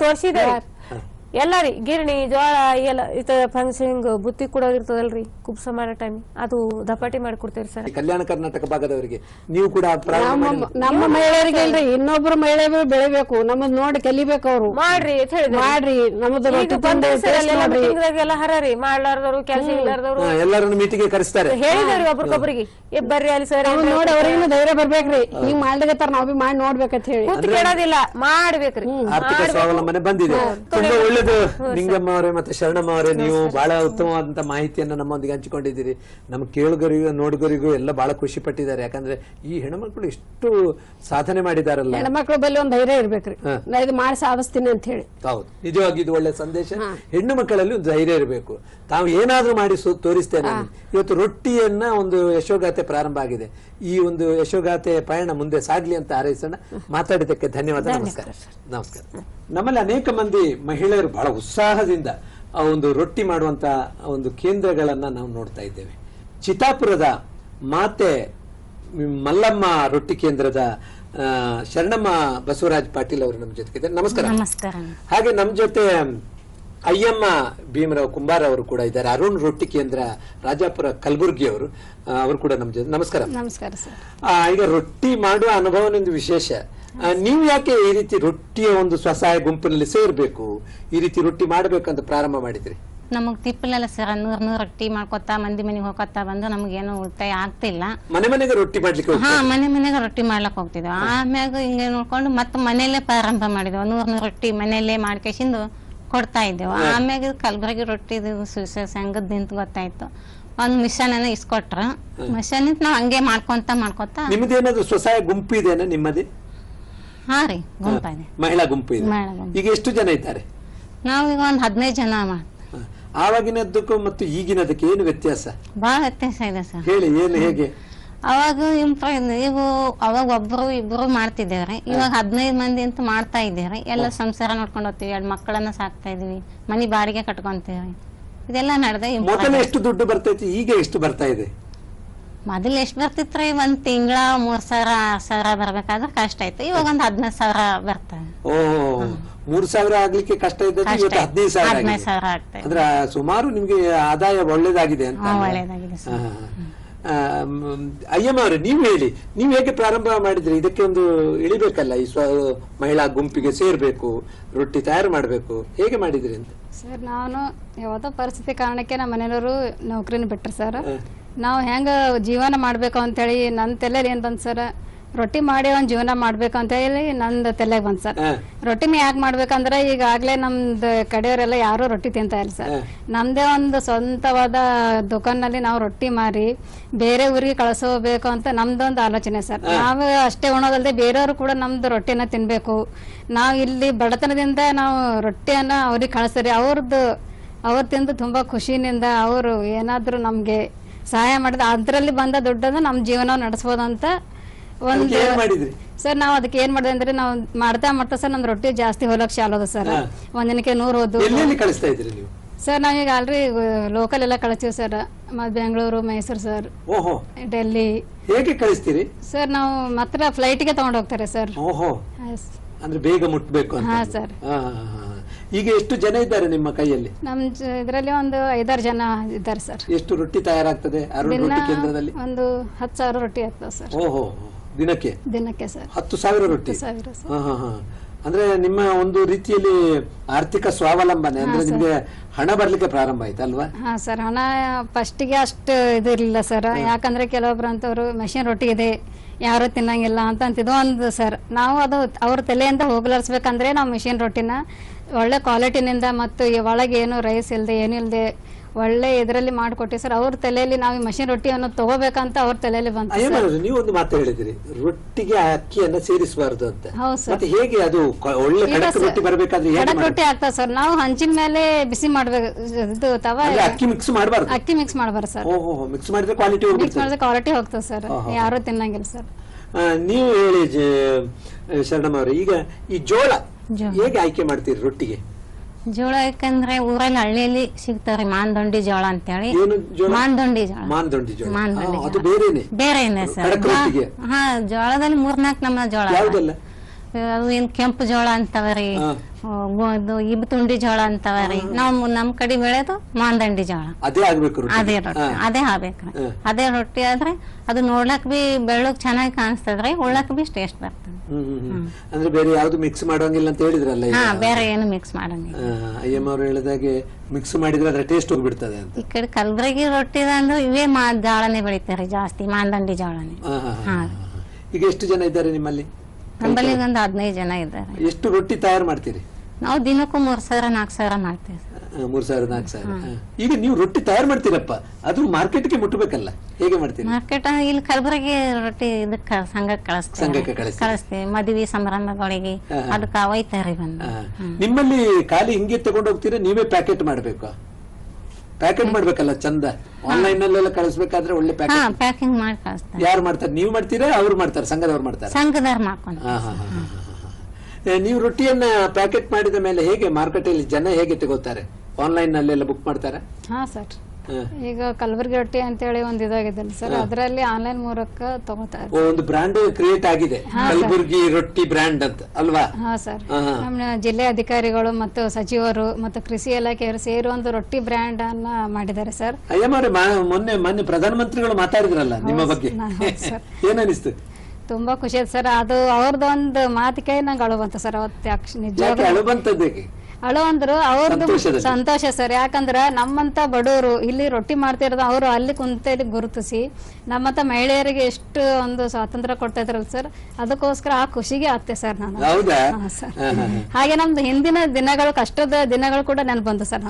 ಎಲ್ಲ ರೀ ಗಿರಣಿ ಜೋಳ ಎಲ್ಲ ಇತ ಫಂಕ್ಷನ್ ಬುತ್ತಿ ಕೊಡೋದಿರ್ತದಲ್ರಿ ಕುಬ್ಸ ಮಾಡೋ ಟೈಮ್ ಅದು ದಪಾಟಿ ಮಾಡಿ ಕೊಡ್ತೇವ್ರಿ ಸರ್. ಕಲ್ಯಾಣ ಕರ್ನಾಟಕ ಭಾಗದವರಿಗೆ ನೀವು ಕೂಡ ಪ್ರಾರಂಭ ನಮ್ಮ ಮಾಡಿ ನಮ್ಮ ಮಹಿಳೆಯರಿಗೆ ಇಲ್ರಿ ಇನ್ನೊಬ್ರು ಮಹಿಳೆಯರು ಬೆಳಿಬೇಕು ನಮ್ಮದ್ ನೋಡಿ ಕಲಿಬೇಕು ಅವ್ರು. ಮಾಡ್ರಿ ಅಂತ ಹೇಳಿದ್ರಿ? ಮಾಡ್ರಿ ನಮ್ಮದು ಈಗ ರೊಟ್ಟಿ ತಂದು ಬಂದ್ರಿ ಸರ್ ಅಲ್ಲೆಲ್ಲ ನೋಡ್ರಿ. ದಾಗೆಲ್ಲ ಹರಾರಿ ಮಾಡ್ಲಾರ್ದವ್ರು ಕೆಲಸ ಇಲ್ಲಾರ್ದವ್ರು. ಹಾ, ಎಲ್ಲರನ್ನು ಮೀಟಿಗೆ ಕರೆಸ್ತಾರೆ. ಹೇಳಿದ್ರಿ ಒಬ್ರಿಗೊಬ್ರಿಗೆ. ಏ ಬರ್ರಿ ಅಲ್ಲಿ ಸರ್ ಅವ್ರು ನೋಡಿ ಅವ್ರಿಗೂ ಧೈರ್ಯ ಬರ್ಬೇಕ್ರಿ. ಹಿಂಗ್ ಮಾಡ್ಲಿಕತ್ತಾರ ನಾವ್ ಬಿ ಮಾಡಿ ನೋಡ್ಬೇಕಂತ ಹೇಳಿ. ಕೂತ್ ಕೇಳೋದಿಲ್ಲ ಮಾಡ್ಬೇಕ್ರಿ. ಆರ್ಥಿಕ ಸ್ವಾವಲಂಬನೆ ಬಂದಿದೆ. ತುಂಬಾ ಒಳ್ಳೇದು. ನಿಂಗಮ್ಮ ಅವರೇ ಮತ್ತೆ ಶರಣಮ್ಮ ಅವರೇ ನೀವು ಬಹಳ ಉತ್ತಮವಾದಂತ ಮಾಹಿತಿಯನ್ನ ನಮ್ಮೊಂದಿಗೆ ಹಂಚಿಕೊಂಡಿದ್ದೀರಿ. ನಮ್ಮ ಕೇಳುಗರಿಗೂ ನೋಡುಗರಿಗೂ ಎಲ್ಲ ಬಹಳ ಖುಷಿ ಪಟ್ಟಿದ್ದಾರೆ. ಯಾಕಂದ್ರೆ ಈ ಹೆಣ್ಮಕ್ಳು ಇಷ್ಟು ಸಾಧನೆ ಮಾಡಿದಾರಲ್ಲ. ಹೆಣ್ಮಕ್ಳು ಬಲ್ಲಿ ಒಂದು ಧೈರ್ಯ ಇರ್ಬೇಕ್ರಿ. ನಾ ಇದು ಮಾಡಿ ಸಾಧಿಸ್ತೀನಿ ಅಂತ ಹೇಳಿ. ಹೌದು. ನಿಜವಾಗಿ ಇದು ಒಳ್ಳೆ ಸಂದೇಶ. ಹೆಣ್ಣು ಮಕ್ಕಳಲ್ಲಿ ಒಂದು ಧೈರ್ಯ ಇರಬೇಕು. ತಾವು ಏನಾದ್ರೂ ಮಾಡಿ ತೋರಿಸ್ತೇನೆ. ಇವತ್ತು ರೊಟ್ಟಿಯನ್ನ ಒಂದು ಯಶೋಗಾಥೆ ಪ್ರಾರಂಭ ಆಗಿದೆ. ಈ ಒಂದು ಯಶೋಗಾಥೆ ಪಯಣ ಮುಂದೆ ಸಾಗ್ಲಿ ಅಂತ ಹಾರೈಸೋಣ. ಮಾತಾಡಿದ್ದಕ್ಕೆ ಧನ್ಯವಾದ. ನಮಸ್ಕಾರ. ನಮಸ್ಕಾರ. ನಮ್ಮಲ್ಲಿ ಅನೇಕ ಮಂದಿ ಮಹಿಳೆಯರು ಬಹಳ ಉತ್ಸಾಹದಿಂದ ಆ ಒಂದು ರೊಟ್ಟಿ ಮಾಡುವಂತ ಒಂದು ಕೇಂದ್ರಗಳನ್ನ ನಾವು ನೋಡ್ತಾ ಇದ್ದೇವೆ. ಚಿತಾಪುರದ ಮಾತೆ ಮಲ್ಲಮ್ಮ ರೊಟ್ಟಿ ಕೇಂದ್ರದ ಶರಣಮ್ಮ ಬಸವರಾಜ್ ಪಾಟೀಲ್ ಅವರು ನಮ್ಮ ಜೊತೆಗಿದ್ದಾರೆ ನಮಸ್ಕಾರ. ನಮಸ್ಕಾರ. ಹಾಗೆ ನಮ್ಮ ಜೊತೆ ಅಯ್ಯಮ್ಮ ಭೀಮರಾವ್ ಕುಂಬಾರ ಅವರು ಕೂಡ ಇದ್ದಾರೆ. ಅರುಣ್ ರೊಟ್ಟಿ ಕೇಂದ್ರ ರಾಜಾಪುರ ಕಲಬುರ್ಗಿ ಅವರು ಅವರು ಕೂಡ ನಮ್ಮ ಜೊತೆ. ನಮಸ್ಕಾರ. ನಮಸ್ಕಾರ ಸರ್. ಈಗ ರೊಟ್ಟಿ ಮಾಡುವ ಅನುಭವನೊಂದು ವಿಶೇಷ. ನೀವು ಯಾಕೆ ಈ ರೀತಿ ರೊಟ್ಟಿಯ ಒಂದು ಸ್ವಸಹಾಯ ಗುಂಪಿನಲ್ಲಿ ಸೇರ್ಬೇಕು? ಈ ರೀತಿ ರೊಟ್ಟಿ ಮಾಡಬೇಕಂತ ಪ್ರಾರಂಭ ಮಾಡಿದ್ರಿ? ನಮಗ್ ತಿಪ್ಪಲೆಲ್ಲ ಸರ್ ನೂರ್ ನೂರ್ ರೊಟ್ಟಿ ಮಾಡ್ಕೊತಾ ಮಂದಿ ಮನೆಗೆ ಹೋಗೋತಾ ಬಂದು ನಮ್ಗೇನು ಉಳಿತಾಯ ಆಗ್ತಿಲ್ಲ. ಮನೆ ಮನೆಗೆ ರೊಟ್ಟಿ ಮಾಡ್ಲಿಕ್ಕೆ ಹಾ ಮನೆ ಮನೆಗೆ ರೊಟ್ಟಿ ಮಾಡ್ಲಕ್ ಹೋಗ್ತಿದ್ವಿ. ಆಮ್ಯಾಗ ಹಿಂಗೆ ನೋಡ್ಕೊಂಡು ಮತ್ತೆ ಮನೆಯಲ್ಲೇ ಪ್ರಾರಂಭ ಮಾಡಿದ್ವಿ. ನೂರ್ ನೂರ್ ರೊಟ್ಟಿ ಮನೆಯಲ್ಲೇ ಮಾಡ್ಕೇಸಿಂದು ಕೊಡ್ತಾ ಇದ್ದೆವು. ಆಮ್ಯಾಗ ಕಲ್ಬುರ್ಗಿ ರೊಟ್ಟಿ ಸಂಘದ ನಿಂತ ಗೊತ್ತಾಯ್ತು. ಒಂದ್ ಮಿಷನ್ ಅನ್ನ ಇಸ್ಕೊಟ್ರ. ಮಿಷನ್ ನಾವ್ ಹಂಗೆ ಮಾಡ್ಕೊಂತ ಮಾಡ್ಕೊತ ನಿಮ್ದೇನಾದ್ರು ಸ್ವಸಹಾಯ ಗುಂಪು ಇದೆನಾ ನಿಮ್ಮದೇ? ಹಾ ರೀ ಮಹಿಳಾ ಗುಂಪು ಇದೆ. ಮಹಿಳಾ ಗುಂಪು. ಈಗ ಎಷ್ಟು ಜನ ಇದ್ದಾರೆ? ನಾವೀಗ ಒಂದ್ ಹದಿನೈದು ಜನ ಹ. ಆವಾಗಿನದ್ದಕ್ಕೂ ಮತ್ತು ಈಗಿನದಕ್ಕೆ ಏನು ವ್ಯತ್ಯಾಸ? ಬಾಳ ವ್ಯತ್ಯಾಸ ಇದೆ ಸರ್. ಹೇಳಿ ಏನು ಹೇಗೆ? ಅವಾಗ ಇಂಪ್ರೂವ್ ನೀವು ಅವಾಗ ಒಬ್ರು ಇಬ್ರು ಮಾಡ್ತಿದ್ದೇವ್ರಿ. ಇವಾಗ ಹದಿನೈದು ಮಂದಿ ಅಂತ ಮಾಡ್ತಾ ಇದ್ದೇವ್ರಿ. ಎಲ್ಲ ಸಂಸಾರ ನೋಡ್ಕೊಂಡು ಹೋಗ್ತೀವಿ. ಎರಡು ಮಕ್ಕಳನ್ನ ಸಾಕ್ತಾ ಇದೀವಿ. ಮನಿ ಬಾಡಿಗೆ ಕಟ್ಕೊಂತೀವಿ ಇದೆಲ್ಲ ನಡೆದ ಮೊದಲು ಎಷ್ಟು ದುಡ್ಡು ಬರ್ತೈತಿ ಈಗ ಎಷ್ಟು ಬರ್ತಾ ಇದೆ? ಮೊದಲು ಎಷ್ಟು ಬರ್ತಿತ್ರಿ? ಒಂದ್ ತಿಂಗಳ ಮೂರ್ ಸಾವಿರ ಆರ್ ಸಾವಿರ ಬರ್ಬೇಕಾದ್ರೆ ಕಷ್ಟ ಆಯ್ತು. ಇವಾಗ ಒಂದ್ ಹದಿನೈದು ಸಾವಿರ ಬರ್ತದೆ ಓ ಮೂರ್ ಸಾವಿರ ಆಗ್ಲಿಕ್ಕೆ ಕಷ್ಟ ಇದ್ದದ್ದು ಕಷ್ಟ ಇವತ್ತು ಹದಿನೈದು ಸಾವಿರ ಹದಿನೈದು ಆಗಿದೆ. ಸಾವಿರ ಆಗ್ತಾ. ಅಂದ್ರೆ ಸುಮಾರು ನಿಮ್ಗೆ ಆದಾಯ ಒಳ್ಳೇದಾಗಿದೆ ಅಂತ ಹಾ, ಒಳ್ಳೇದಾಗಿದೆ ಹಾ, ಹಾ, ಹಾ. ಆ, ಮ್, ಅಯ್ಯಮ್ಮ ಅವರೇ ನೀವು ಹೇಳಿ. ನೀವು ಹೇಗೆ ಪ್ರಾರಂಭ ಮಾಡಿದ್ರಿ? ಇದಕ್ಕೆ ಒಂದು ಇಳಿಬೇಕಲ್ಲ ಈ ಸ್ವ ಮಹಿಳಾ ಗುಂಪಿಗೆ ಸೇರ್ಬೇಕು ರೊಟ್ಟಿ ತಯಾರು ಮಾಡ್ಬೇಕು. ಹೇಗೆ ಮಾಡಿದ್ರಿ ಅಂತ? ಸರ್ ನಾನು ಯಾವ್ದೋ ಪರಿಸ್ಥಿತಿ ಕಾರಣಕ್ಕೆ ನಮ್ಮ ಮನೆಯವರು ನೌಕರಿನ ಬಿಟ್ರು ಸರ್. ನಾವು ಹೆಂಗ ಜೀವನ ಮಾಡಬೇಕು ಅಂತೇಳಿ ನನ್ನ ತಲೆಯಲ್ಲಿ ಏನು ಬಂತು ಸರ್? ರೊಟ್ಟಿ ಮಾಡಿ ಒಂದು ಜೀವನ ಮಾಡ್ಬೇಕು ಅಂತ ಹೇಳಿ ನಂದು ತಲೆಗೆ ಬಂತು ಸರ್. ರೊಟ್ಟಿನ ಯಾಕೆ ಮಾಡ್ಬೇಕಂದ್ರೆ ಈಗಾಗಲೇ ನಮ್ದು ಕಡೆಯವರೆಲ್ಲ ಯಾರು ರೊಟ್ಟಿ ತಿಂತಾ ಇಲ್ಲ ಸರ್. ನಮ್ದೇ ಒಂದು ಸ್ವಂತವಾದ ದುಕಾನ್ನಲ್ಲಿ ನಾವು ರೊಟ್ಟಿ ಮಾರಿ ಬೇರೆ ಊರಿಗೆ ಕಳಿಸೋಬೇಕು ಅಂತ ನಮ್ದೊಂದು ಆಲೋಚನೆ ಸರ್. ನಾವು ಅಷ್ಟೇ ಉಣೋದಲ್ಲದೆ ಬೇರೆಯವರು ಕೂಡ ನಮ್ದು ರೊಟ್ಟಿನ ತಿನ್ಬೇಕು. ನಾವು ಇಲ್ಲಿ ಬಡತನದಿಂದ ನಾವು ರೊಟ್ಟಿಯನ್ನ ಅವ್ರಿಗೆ ಕಳಿಸ್ರಿ. ಅವ್ರದ್ದು ಅವ್ರು ತಿಂದು ತುಂಬಾ ಖುಷಿನಿಂದ ಅವರು ಏನಾದರೂ ನಮ್ಗೆ ಸಹಾಯ ಮಾಡಿದ. ಅದರಲ್ಲಿ ಬಂದ ದುಡ್ಡನ್ನು ನಮ್ಮ ಜೀವನ ನಡೆಸ್ಬೋದಂತ ಒಂದು ಅದಕ್ಕೆ ಏನ್ ಮಾಡಿದ್ರಿ? ಸರ್ ನಾವು ಅದಕ್ಕೆ ಏನ್ ಮಾಡಿದೆ ಅಂದ್ರೆ ನಾವು ಮಾಡ್ತಾ ಮಾಡ್ತಾ ಸರ್ ನಮ್ ರೊಟ್ಟಿ ಜಾಸ್ತಿ ಹೋಲಕ್ ಚಾಲೋದು ಸರ್. ಒಂದಿನಕ್ಕೆ ನೂರ್ ಹೋದ್ರು ಎಲ್ಲೆಲ್ಲಿ ಕಳಿಸ್ತಾ ಇದ್ರಿ ನೀವು? ಸರ್ ನಾವೀಗ ಆಲ್ರೆಡಿ ಲೋಕಲ್ ಎಲ್ಲ ಕಳಿಸ್ತೀವಿ ಸರ್. ಮತ್ತು ಬೆಂಗಳೂರು ಮೈಸೂರು ಸರ್. ಓಹೋ. ಡೆಲ್ಲಿ. ಹೇಗೆ ಕಳಿಸ್ತೀರಿ? ಸರ್ ನಾವು ಮಾತ್ರ ಫ್ಲೈಟ್ಗೆ ತಗೊಂಡು ಹೋಗ್ತಾರೆ ಸರ್. ಓಹೋ. ಅಂದ್ರೆ ಬೇಗ ಮುಟ್ಬೇಕು ಅಂತ. ಹಾ, ಸರ್. ಹಾ, ಹಾ, ಹಾ. ಈಗ ಎಷ್ಟು ಜನ ಇದ್ದಾರೆ ನಿಮ್ಮ ಕೈಯಲ್ಲಿ? ನಮ್ ಇದರಲ್ಲಿ ಇದ್ರಲ್ಲಿ ಒಂದು ಐದಾರು ಜನ ಇದ್ದಾರೆ ಸರ್. ಎಷ್ಟು ರೊಟ್ಟಿ ತಯಾರಾಗ್ತದೆ? ಅರುಣ್ ದಿನ ರೊಟ್ಟಿ ಕೇಂದ್ರದಲ್ಲಿ? ಒಂದು ಹತ್ತು ಸಾವಿರ ರೊಟ್ಟಿ ಆಗ್ತದೆ ಸರ್. ಓಹೋ ದಿನಕ್ಕೆ? ದಿನಕ್ಕೆ ಸರ್. ಹತ್ತು ಸಾವಿರ ರೊಟ್ಟಿ? ಸಾವಿರ ಸರ್. ಹಾ, ಹಾ, ಹಾ. ಅಂದ್ರೆ ನಿಮ್ಮ ಒಂದು ರೀತಿಯಲ್ಲಿ ಆರ್ಥಿಕ ಸ್ವಾವಲಂಬನೆ ಅಂದ್ರೆ ನಿಮ್ಗೆ ಹಣ ಬರ್ಲಿಕ್ಕೆ ಪ್ರಾರಂಭ ಆಯ್ತು ಅಲ್ವಾ? ಹಾ ಸರ್. ಹಣ ಫಸ್ಟಿಗೆ ಅಷ್ಟು ಇದಿರಲಿಲ್ಲ ಸರ್. ಯಾಕಂದ್ರೆ ಕೆಲವೊಬ್ರು ಅಂತವ್ರು ಮೆಷಿನ್ ರೊಟ್ಟಿ ಇದೆ ಯಾರು ತಿನ್ನಂಗಿಲ್ಲ ಅಂತ ಅಂತಿದ್ವು ಒಂದು ಸರ್. ನಾವು ಅದು ಅವ್ರ ತಲೆಯಿಂದ ಹೋಗ್ಲಾರ್ಸ್ಬೇಕಂದ್ರೆ ನಾವು ಮಿಷಿನ್ ರೊಟ್ಟಿನ ಒಳ್ಳೆ ಕ್ವಾಲಿಟಿನಿಂದ ಮತ್ತು ಈ ಒಳಗೆ ಏನು ರೈಸ್ ಇಲ್ಲದೆ ಏನಿಲ್ಲದೆ ಒಳ್ಳೆ ಇದರಲ್ಲಿ ಮಾಡಿಕೊಟ್ಟಿ ಸರ್. ಅವ್ರ ತಲೆಯಲ್ಲಿ ನಾವು ಈ ಮಷಿನ್ ರೊಟ್ಟಿಯನ್ನು ತಗೋಬೇಕಂತ ಅವ್ರ ತಲೆಯಲ್ಲಿ ಬಂತು ಅಯ್ಯೋ ನೀವು ಒಂದು ಮಾತು ಹೇಳಿದ್ರಿ. ರೊಟ್ಟಿಗೆ ಅಕ್ಕಿಯನ್ನ ಸೇರಿಸಬಾರದು ಅಂತ. ಹೌದು ಸರ್. ಮತ್ತೆ ಹೇಗೆ ಅದು ಕ- ಒಳ್ಳೆ ಕಡಕ್ ರೊಟ್ಟಿ ಬರಬೇಕಾದ್ರೆ ಹೇಗೆ ಕಡಕ್? ರೊಟ್ಟಿ ಆಗ್ತದೆ ಸರ್. ನಾವು ಹಂಚಿನ ಮೇಲೆ ಬಿಸಿ ಮಾಡ್ಬೇಕು ಇದು ತವ ಅಂದ್ರೆ ಅಕ್ಕಿ ಮಿಕ್ಸ್ ಮಾಡಬಾರ್ದು? ಅಕ್ಕಿ ಮಿಕ್ಸ್ ಮಾಡಬಾರ್ದು ಸರ್. ಓಹೋ ಮಿಕ್ಸ್ ಮಾಡಿದ್ರೆ ಕ್ವಾಲಿಟಿ ಮಿಕ್ಸ್ ಹೋಗ್ಬಿಡ್ತದೆ ಮಾಡಿದ್ರೆ ಕ್ವಾಲಿಟಿ ಹೋಗ್ತದೆ ಸರ್. ಯಾರು ತಿನ್ನಂಗಿಲ್ಲ ಸರ್. ಆ, ನೀವು ಹೇಳಿ ಶರಣಮ್ಮ ಅವರೇ ಈಗ ಈ ಜೋಳ ಹೇಗೆ ಆಯ್ಕೆ ಮಾಡ್ತೀರಿ ರೊಟ್ಟಿಗೆ? ಜೋಳ ಯಾಕಂದ್ರೆ ಊರಲ್ಲಿ ಹಳ್ಳಿಯಲ್ಲಿ ಸಿಗ್ತಾವ್ರಿ ಮಾನ್ದೊಂಡಿ ಜೋಳ ಅಂತ ಹೇಳಿ ಮಾನದಂಡಿ ಜೋಳ. ಮಾನ್ದೊಂಡಿ ಜೋಳ. ಮಾನ್ದೊಂಡಿ ಬೇರೆನೆ? ಸರ್? ಹಾ ಜೋಳದಲ್ಲಿ ಮೂರ್ನಾಲ್ಕು ನಮ್ಮ ಜೋಳ. ಅವು ಏನ್ ಕೆಂಪು ಜೋಳ ಅಂತವರಿ ಹಾ. ತುಂಡಿ ಜೋಳ ಅಂತವರಿ ನಾವು ನಮ್ ಕಡೆ ಬೆಳೆದು ಮಾಂದಂಡಿ ಜೋಳ. ಅದೇ ಆಗ್ಬೇಕು ರೊಟ್ಟಿ. ಅದೇ ರೊಟ್ಟಿ. ಅದೇ ಹಾಕ್ಬೇಕ್ರಿ ಹಾ. ಅದೇ ರೊಟ್ಟಿ ಆದ್ರೆ ಅದು ನೋಡ್ಲಕ್ ಬಿ ಬೆಳ್ಳಗ್ ಚೆನ್ನಾಗಿ ಕಾಣಿಸ್ತದ್ರಿ ಉಳ್ಳಕ್ ಬಿ ಟೇಸ್ಟ್ ಬರ್ತದೆ. ಹ್ಮ್ ಹ್ಮ್, ಹ್ಮ್. ಅಂದ್ರೆ ಬೇರೆ ಯಾವ್ದು ಮಿಕ್ಸ್ ಮಾಡೋಂಗಿಲ್ಲ ಅಂತ ಹೇಳಿದ್ರಲ್ಲ ಈಗ? ಹಾ ಬೇರೆ ಏನು ಮಿಕ್ಸ್ ಮಾಡಂಗಿಲ್ಲ. ಆ, ಅಯ್ಯಮ್ಮ ಅವರು ಹೇಳಿದಾಗೆ ಮಿಕ್ಸ್ ಮಾಡಿದ್ರೆ ಅದ್ರ ಟೇಸ್ಟ್ ಹೋಗ್ಬಿಡ್ತದೆ ಅಂತ. ಈ ಕಡೆ ಕಲ್ಬ್ರಗಿ ರೊಟ್ಟಿ ಅಂದ್ರೆ ಇವೇ ಮಾ ಜೋಳನೇ ಬೆಳಿತಾರೆ ಜಾಸ್ತಿ ಮಾಂದಂಡಿ ಜೋಳನೇ. ಆ, ಹಾ, ಹಾ, ಹಾ. ಹಾ. ಈಗ ಎಷ್ಟು ಜನ ಇದ್ದಾರೆ ನಿಮ್ಮಲ್ಲಿ? ನಮ್ಮಲ್ಲಿ ಒಂದು ಹದಿನೈದು ಜನ ಇದ್ದಾರೆ. ಎಷ್ಟು ರೊಟ್ಟಿ ತಯಾರು ಮಾಡ್ತೀರಿ? ನಾವು ದಿನಕ್ಕೂ ಮೂರ್ ಸಾವಿರ ನಾಲ್ಕು ಸಾವಿರ ಮಾಡ್ತೇವೆ. ಮೂರ್ ಸಾವಿರ ನಾಲ್ಕು ಸಾವಿರ. ಈಗ ನೀವು ರೊಟ್ಟಿ ತಯಾರು ಮಾಡ್ತೀರಪ್ಪ ಅದು ಮಾರ್ಕೆಟ್ಗೆ ಮುಟ್ಟಬೇಕಲ್ಲ ಹೇಗೆ ಮಾಡ್ತೀರಿ? ಮಾರ್ಕೆಟ್ ಇಲ್ಲಿ ಕಲಬುರಗಿ ರೊಟ್ಟಿ ಇದಕ್ಕೆ ಸಂಘಕ್ಕೆ ಕಳಿಸ್ತೀವಿ. ಸಂಘಕ್ಕೆ ಕಳಿಸ್ತೀವಿ ಕಳಿಸ್ತೀವಿ. ಮದುವೆ ಸಮಾರಂಭಗಳಿಗೆ ಅದಕ್ಕೆ ಒಯ್ತಾರಿ ಬಂದು. ನಿಮ್ಮಲ್ಲಿ ಖಾಲಿ ಹಿಂಗೆ ತಗೊಂಡು ಹೋಗ್ತೀರಾ ನೀವೇ ಪ್ಯಾಕೆಟ್ ಮಾಡ್ಬೇಕು? ಪ್ಯಾಕೆಟ್ ಮಾಡ್ಬೇಕಲ್ಲ ಚಂದ. ಆನ್ಲೈನ್ ನಲ್ಲೆಲ್ಲ ಕಳಿಸಬೇಕಾದ್ರೆ ಒಳ್ಳೆ ಹಾ ಪ್ಯಾಕೆಟ್ ಪ್ಯಾಕಿಂಗ್ ಮಾಡಿ ಕಳಿಸ್ತಾರೆ. ಯಾರು ಮಾಡ್ತಾರೆ? ನೀವು ಮಾಡ್ತೀರಾ ಅವ್ರು ಮಾಡ್ತಾರೆ ಸಂಘದವ್ರು ಮಾಡ್ತಾರೆ? ಸಂಘದವ್ರು ಮಾಡ್ಕೊಂಡು ಹಾ, ಹಾ, ಹಾ, ಹಾ, ಹಾ, ಹಾ. ಏ, ನೀವು ರೊಟ್ಟಿಯನ್ನ ಪ್ಯಾಕೆಟ್ ಮಾಡಿದ ಮೇಲೆ ಹೇಗೆ ಮಾರುಕಟ್ಟೆಯಲ್ಲಿ ಜನ ಹೇಗೆ ತಗೋತಾರೆ? ಆನ್ಲೈನ್ ನಲ್ಲೆಲ್ಲ ಬುಕ್ ಮಾಡ್ತಾರೆ? ಹಾ ಸರ್. ಈಗ ಕಲಬುರಗಿ ರೊಟ್ಟಿ ಅಂತೇಳಿ ಒಂದು ಇದಾಗಿದೆ ಸರ್ ಅದರಲ್ಲಿ ಆನ್ಲೈನ್ ಮೂಲಕ ತಗೋತಾರೆ ಒಂದು ಬ್ರ್ಯಾಂಡ್ ಕ್ರಿಯೇಟ್ ಆಗಿದೆ. ಕಲಬುರ್ಗಿ ರೊಟ್ಟಿ ಬ್ರ್ಯಾಂಡ್ ಅಂತ ಅಲ್ವಾ? ಹಾ ಸರ್. ನಮ್ಮ ಜಿಲ್ಲೆ ಅಧಿಕಾರಿಗಳು ಮತ್ತು ಸಚಿವರು ಮತ್ತು ಕೃಷಿ ಇಲಾಖೆಯವರು ಸೇರಿ ಒಂದು ರೊಟ್ಟಿ ಬ್ರ್ಯಾಂಡ್ ಅನ್ನ ಮಾಡಿದ್ದಾರೆ ಸರ್. ಅಯ್ಯ ಮೊನ್ನೆ ಮೊನ್ನೆ ಪ್ರಧಾನಮಂತ್ರಿಗಳು ಮಾತಾಡಿದ್ರಲ್ಲ ನಿಮ್ಮ ಬಗ್ಗೆ. ಏನನಿಸ್ತು ತುಂಬಾ ಖುಷಿ ಆಯ್ತು ಸರ್. ಅದು ಅವ್ರದ್ದೊಂದು ಮಾತಿಗೆ ನಂಗೆ ಅಳು ಬಂತು ಸರ್ ಅವತ್ತು ನಿಜ ಅಳು ಅಂದ್ರು ಅವ್ರದ್ದು ಸಂತೋಷ ಸರ್. ಯಾಕಂದ್ರ ನಮ್ಮಂತ ಬಡವರು ಇಲ್ಲಿ ರೊಟ್ಟಿ ಮಾಡ್ತಿರೋದು ಅವರು ಅಲ್ಲಿ ಕುಂತಲ್ಲಿ ಗುರುತಿಸಿ ನಮ್ಮಂತ ಮಹಿಳೆಯರಿಗೆ ಎಷ್ಟು ಒಂದು ಸ್ವಾತಂತ್ರ್ಯ ಕೊಡ್ತಾ ಇದ್ರಲ್ಲ ಸರ್ ಅದಕ್ಕೋಸ್ಕರ ಆ ಖುಷಿಗೆ ಆಗ್ತೆ ಸರ್ ನಾನು. ಹಾಗೆ ನಮ್ದು ಹಿಂದಿನ ದಿನಗಳು ಕಷ್ಟದ ದಿನಗಳು ಕೂಡ ನೆನಪು ಬಂತು ಸರ್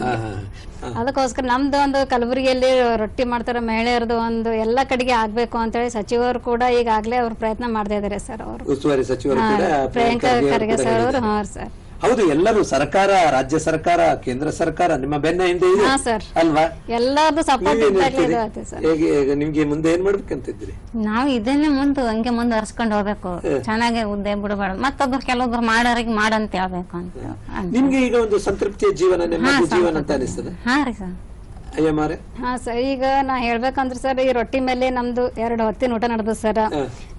ಅದಕ್ಕೋಸ್ಕರ ನಮ್ದು ಒಂದು ಕಲಬುರಗಿಯಲ್ಲಿ ರೊಟ್ಟಿ ಮಾಡ್ತಾರ ಮಹಿಳೆಯರದು ಒಂದು ಎಲ್ಲ ಕಡೆಗೆ ಆಗ್ಬೇಕು ಅಂತೇಳಿ ಸಚಿವರು ಕೂಡ ಈಗಾಗಲೇ ಅವ್ರು ಪ್ರಯತ್ನ ಮಾಡ್ತಾ ಇದಾರೆ ಸರ್ ಅವರು. ಉಸ್ತುವಾರಿ ಸಚಿವರು ಕೂಡ ಪ್ರಿಯಾಂಕಾ ಖರ್ಗೆ ಸರ್ ಅವರು. ಹಾ ಸರ್. ಹೌದು ಎಲ್ಲರೂ ಸರ್ಕಾರ ರಾಜ್ಯ ಸರ್ಕಾರ ಕೇಂದ್ರ ಸರ್ಕಾರ ನಿಮ್ಮ ಬೆನ್ನ ಹಿಂದೆ ಇದೆ. ಹಾ, ಸರ್. ಅಲ್ವಾ? ಎಲ್ಲಾರ್ದು ಸಪೋರ್ಟ್ ನೀವೇನ್ ಹೇಳ್ತೀರಿ? ಇದು ಸರ್? ಹೇಗೆ ಈಗ ನಿಮ್ಗೆ ಮುಂದೆ ಏನ್ ಮಾಡ್ಬೇಕಂತಿದ್ರಿ ನಾವು ಇದನ್ನೇ ಮುಂದೆ ಹಂಗೆ ಮುಂದುವರ್ಸ್ಕೊಂಡು ಹೋಗ್ಬೇಕು. ಚೆನ್ನಾಗಿ ಉದ್ದೆ ಬಿಡಬಾರ್ದು. ಮತ್ತೊಬ್ರು ಕೆಲವೊಬ್ರು ಮಾಡೋರಿಗೆ ಮಾಡಂತ ಹೇಳ್ಬೇಕು ಅಂತ. ನಿಮ್ಗೆ ಈಗ ಒಂದು ಸಂತೃಪ್ತಿಯ ಜೀವನ ನೆಮ್ಮದಿ ಜೀವನ. ಅಂತ ಅನಿಸ್ತದೆ? ಹಾ ರೀ ಸರ್. ಹಾ ಸರ್ ಈಗ ನಾ ಹೇಳ್ಬೇಕಂದ್ರ ಸರ್ ಈ ರೊಟ್ಟಿ ಮೇಲೆ ನಮ್ದು ಎರಡು ಹೊತ್ತಿನ ಊಟ ನಡೆದ ಸರ್.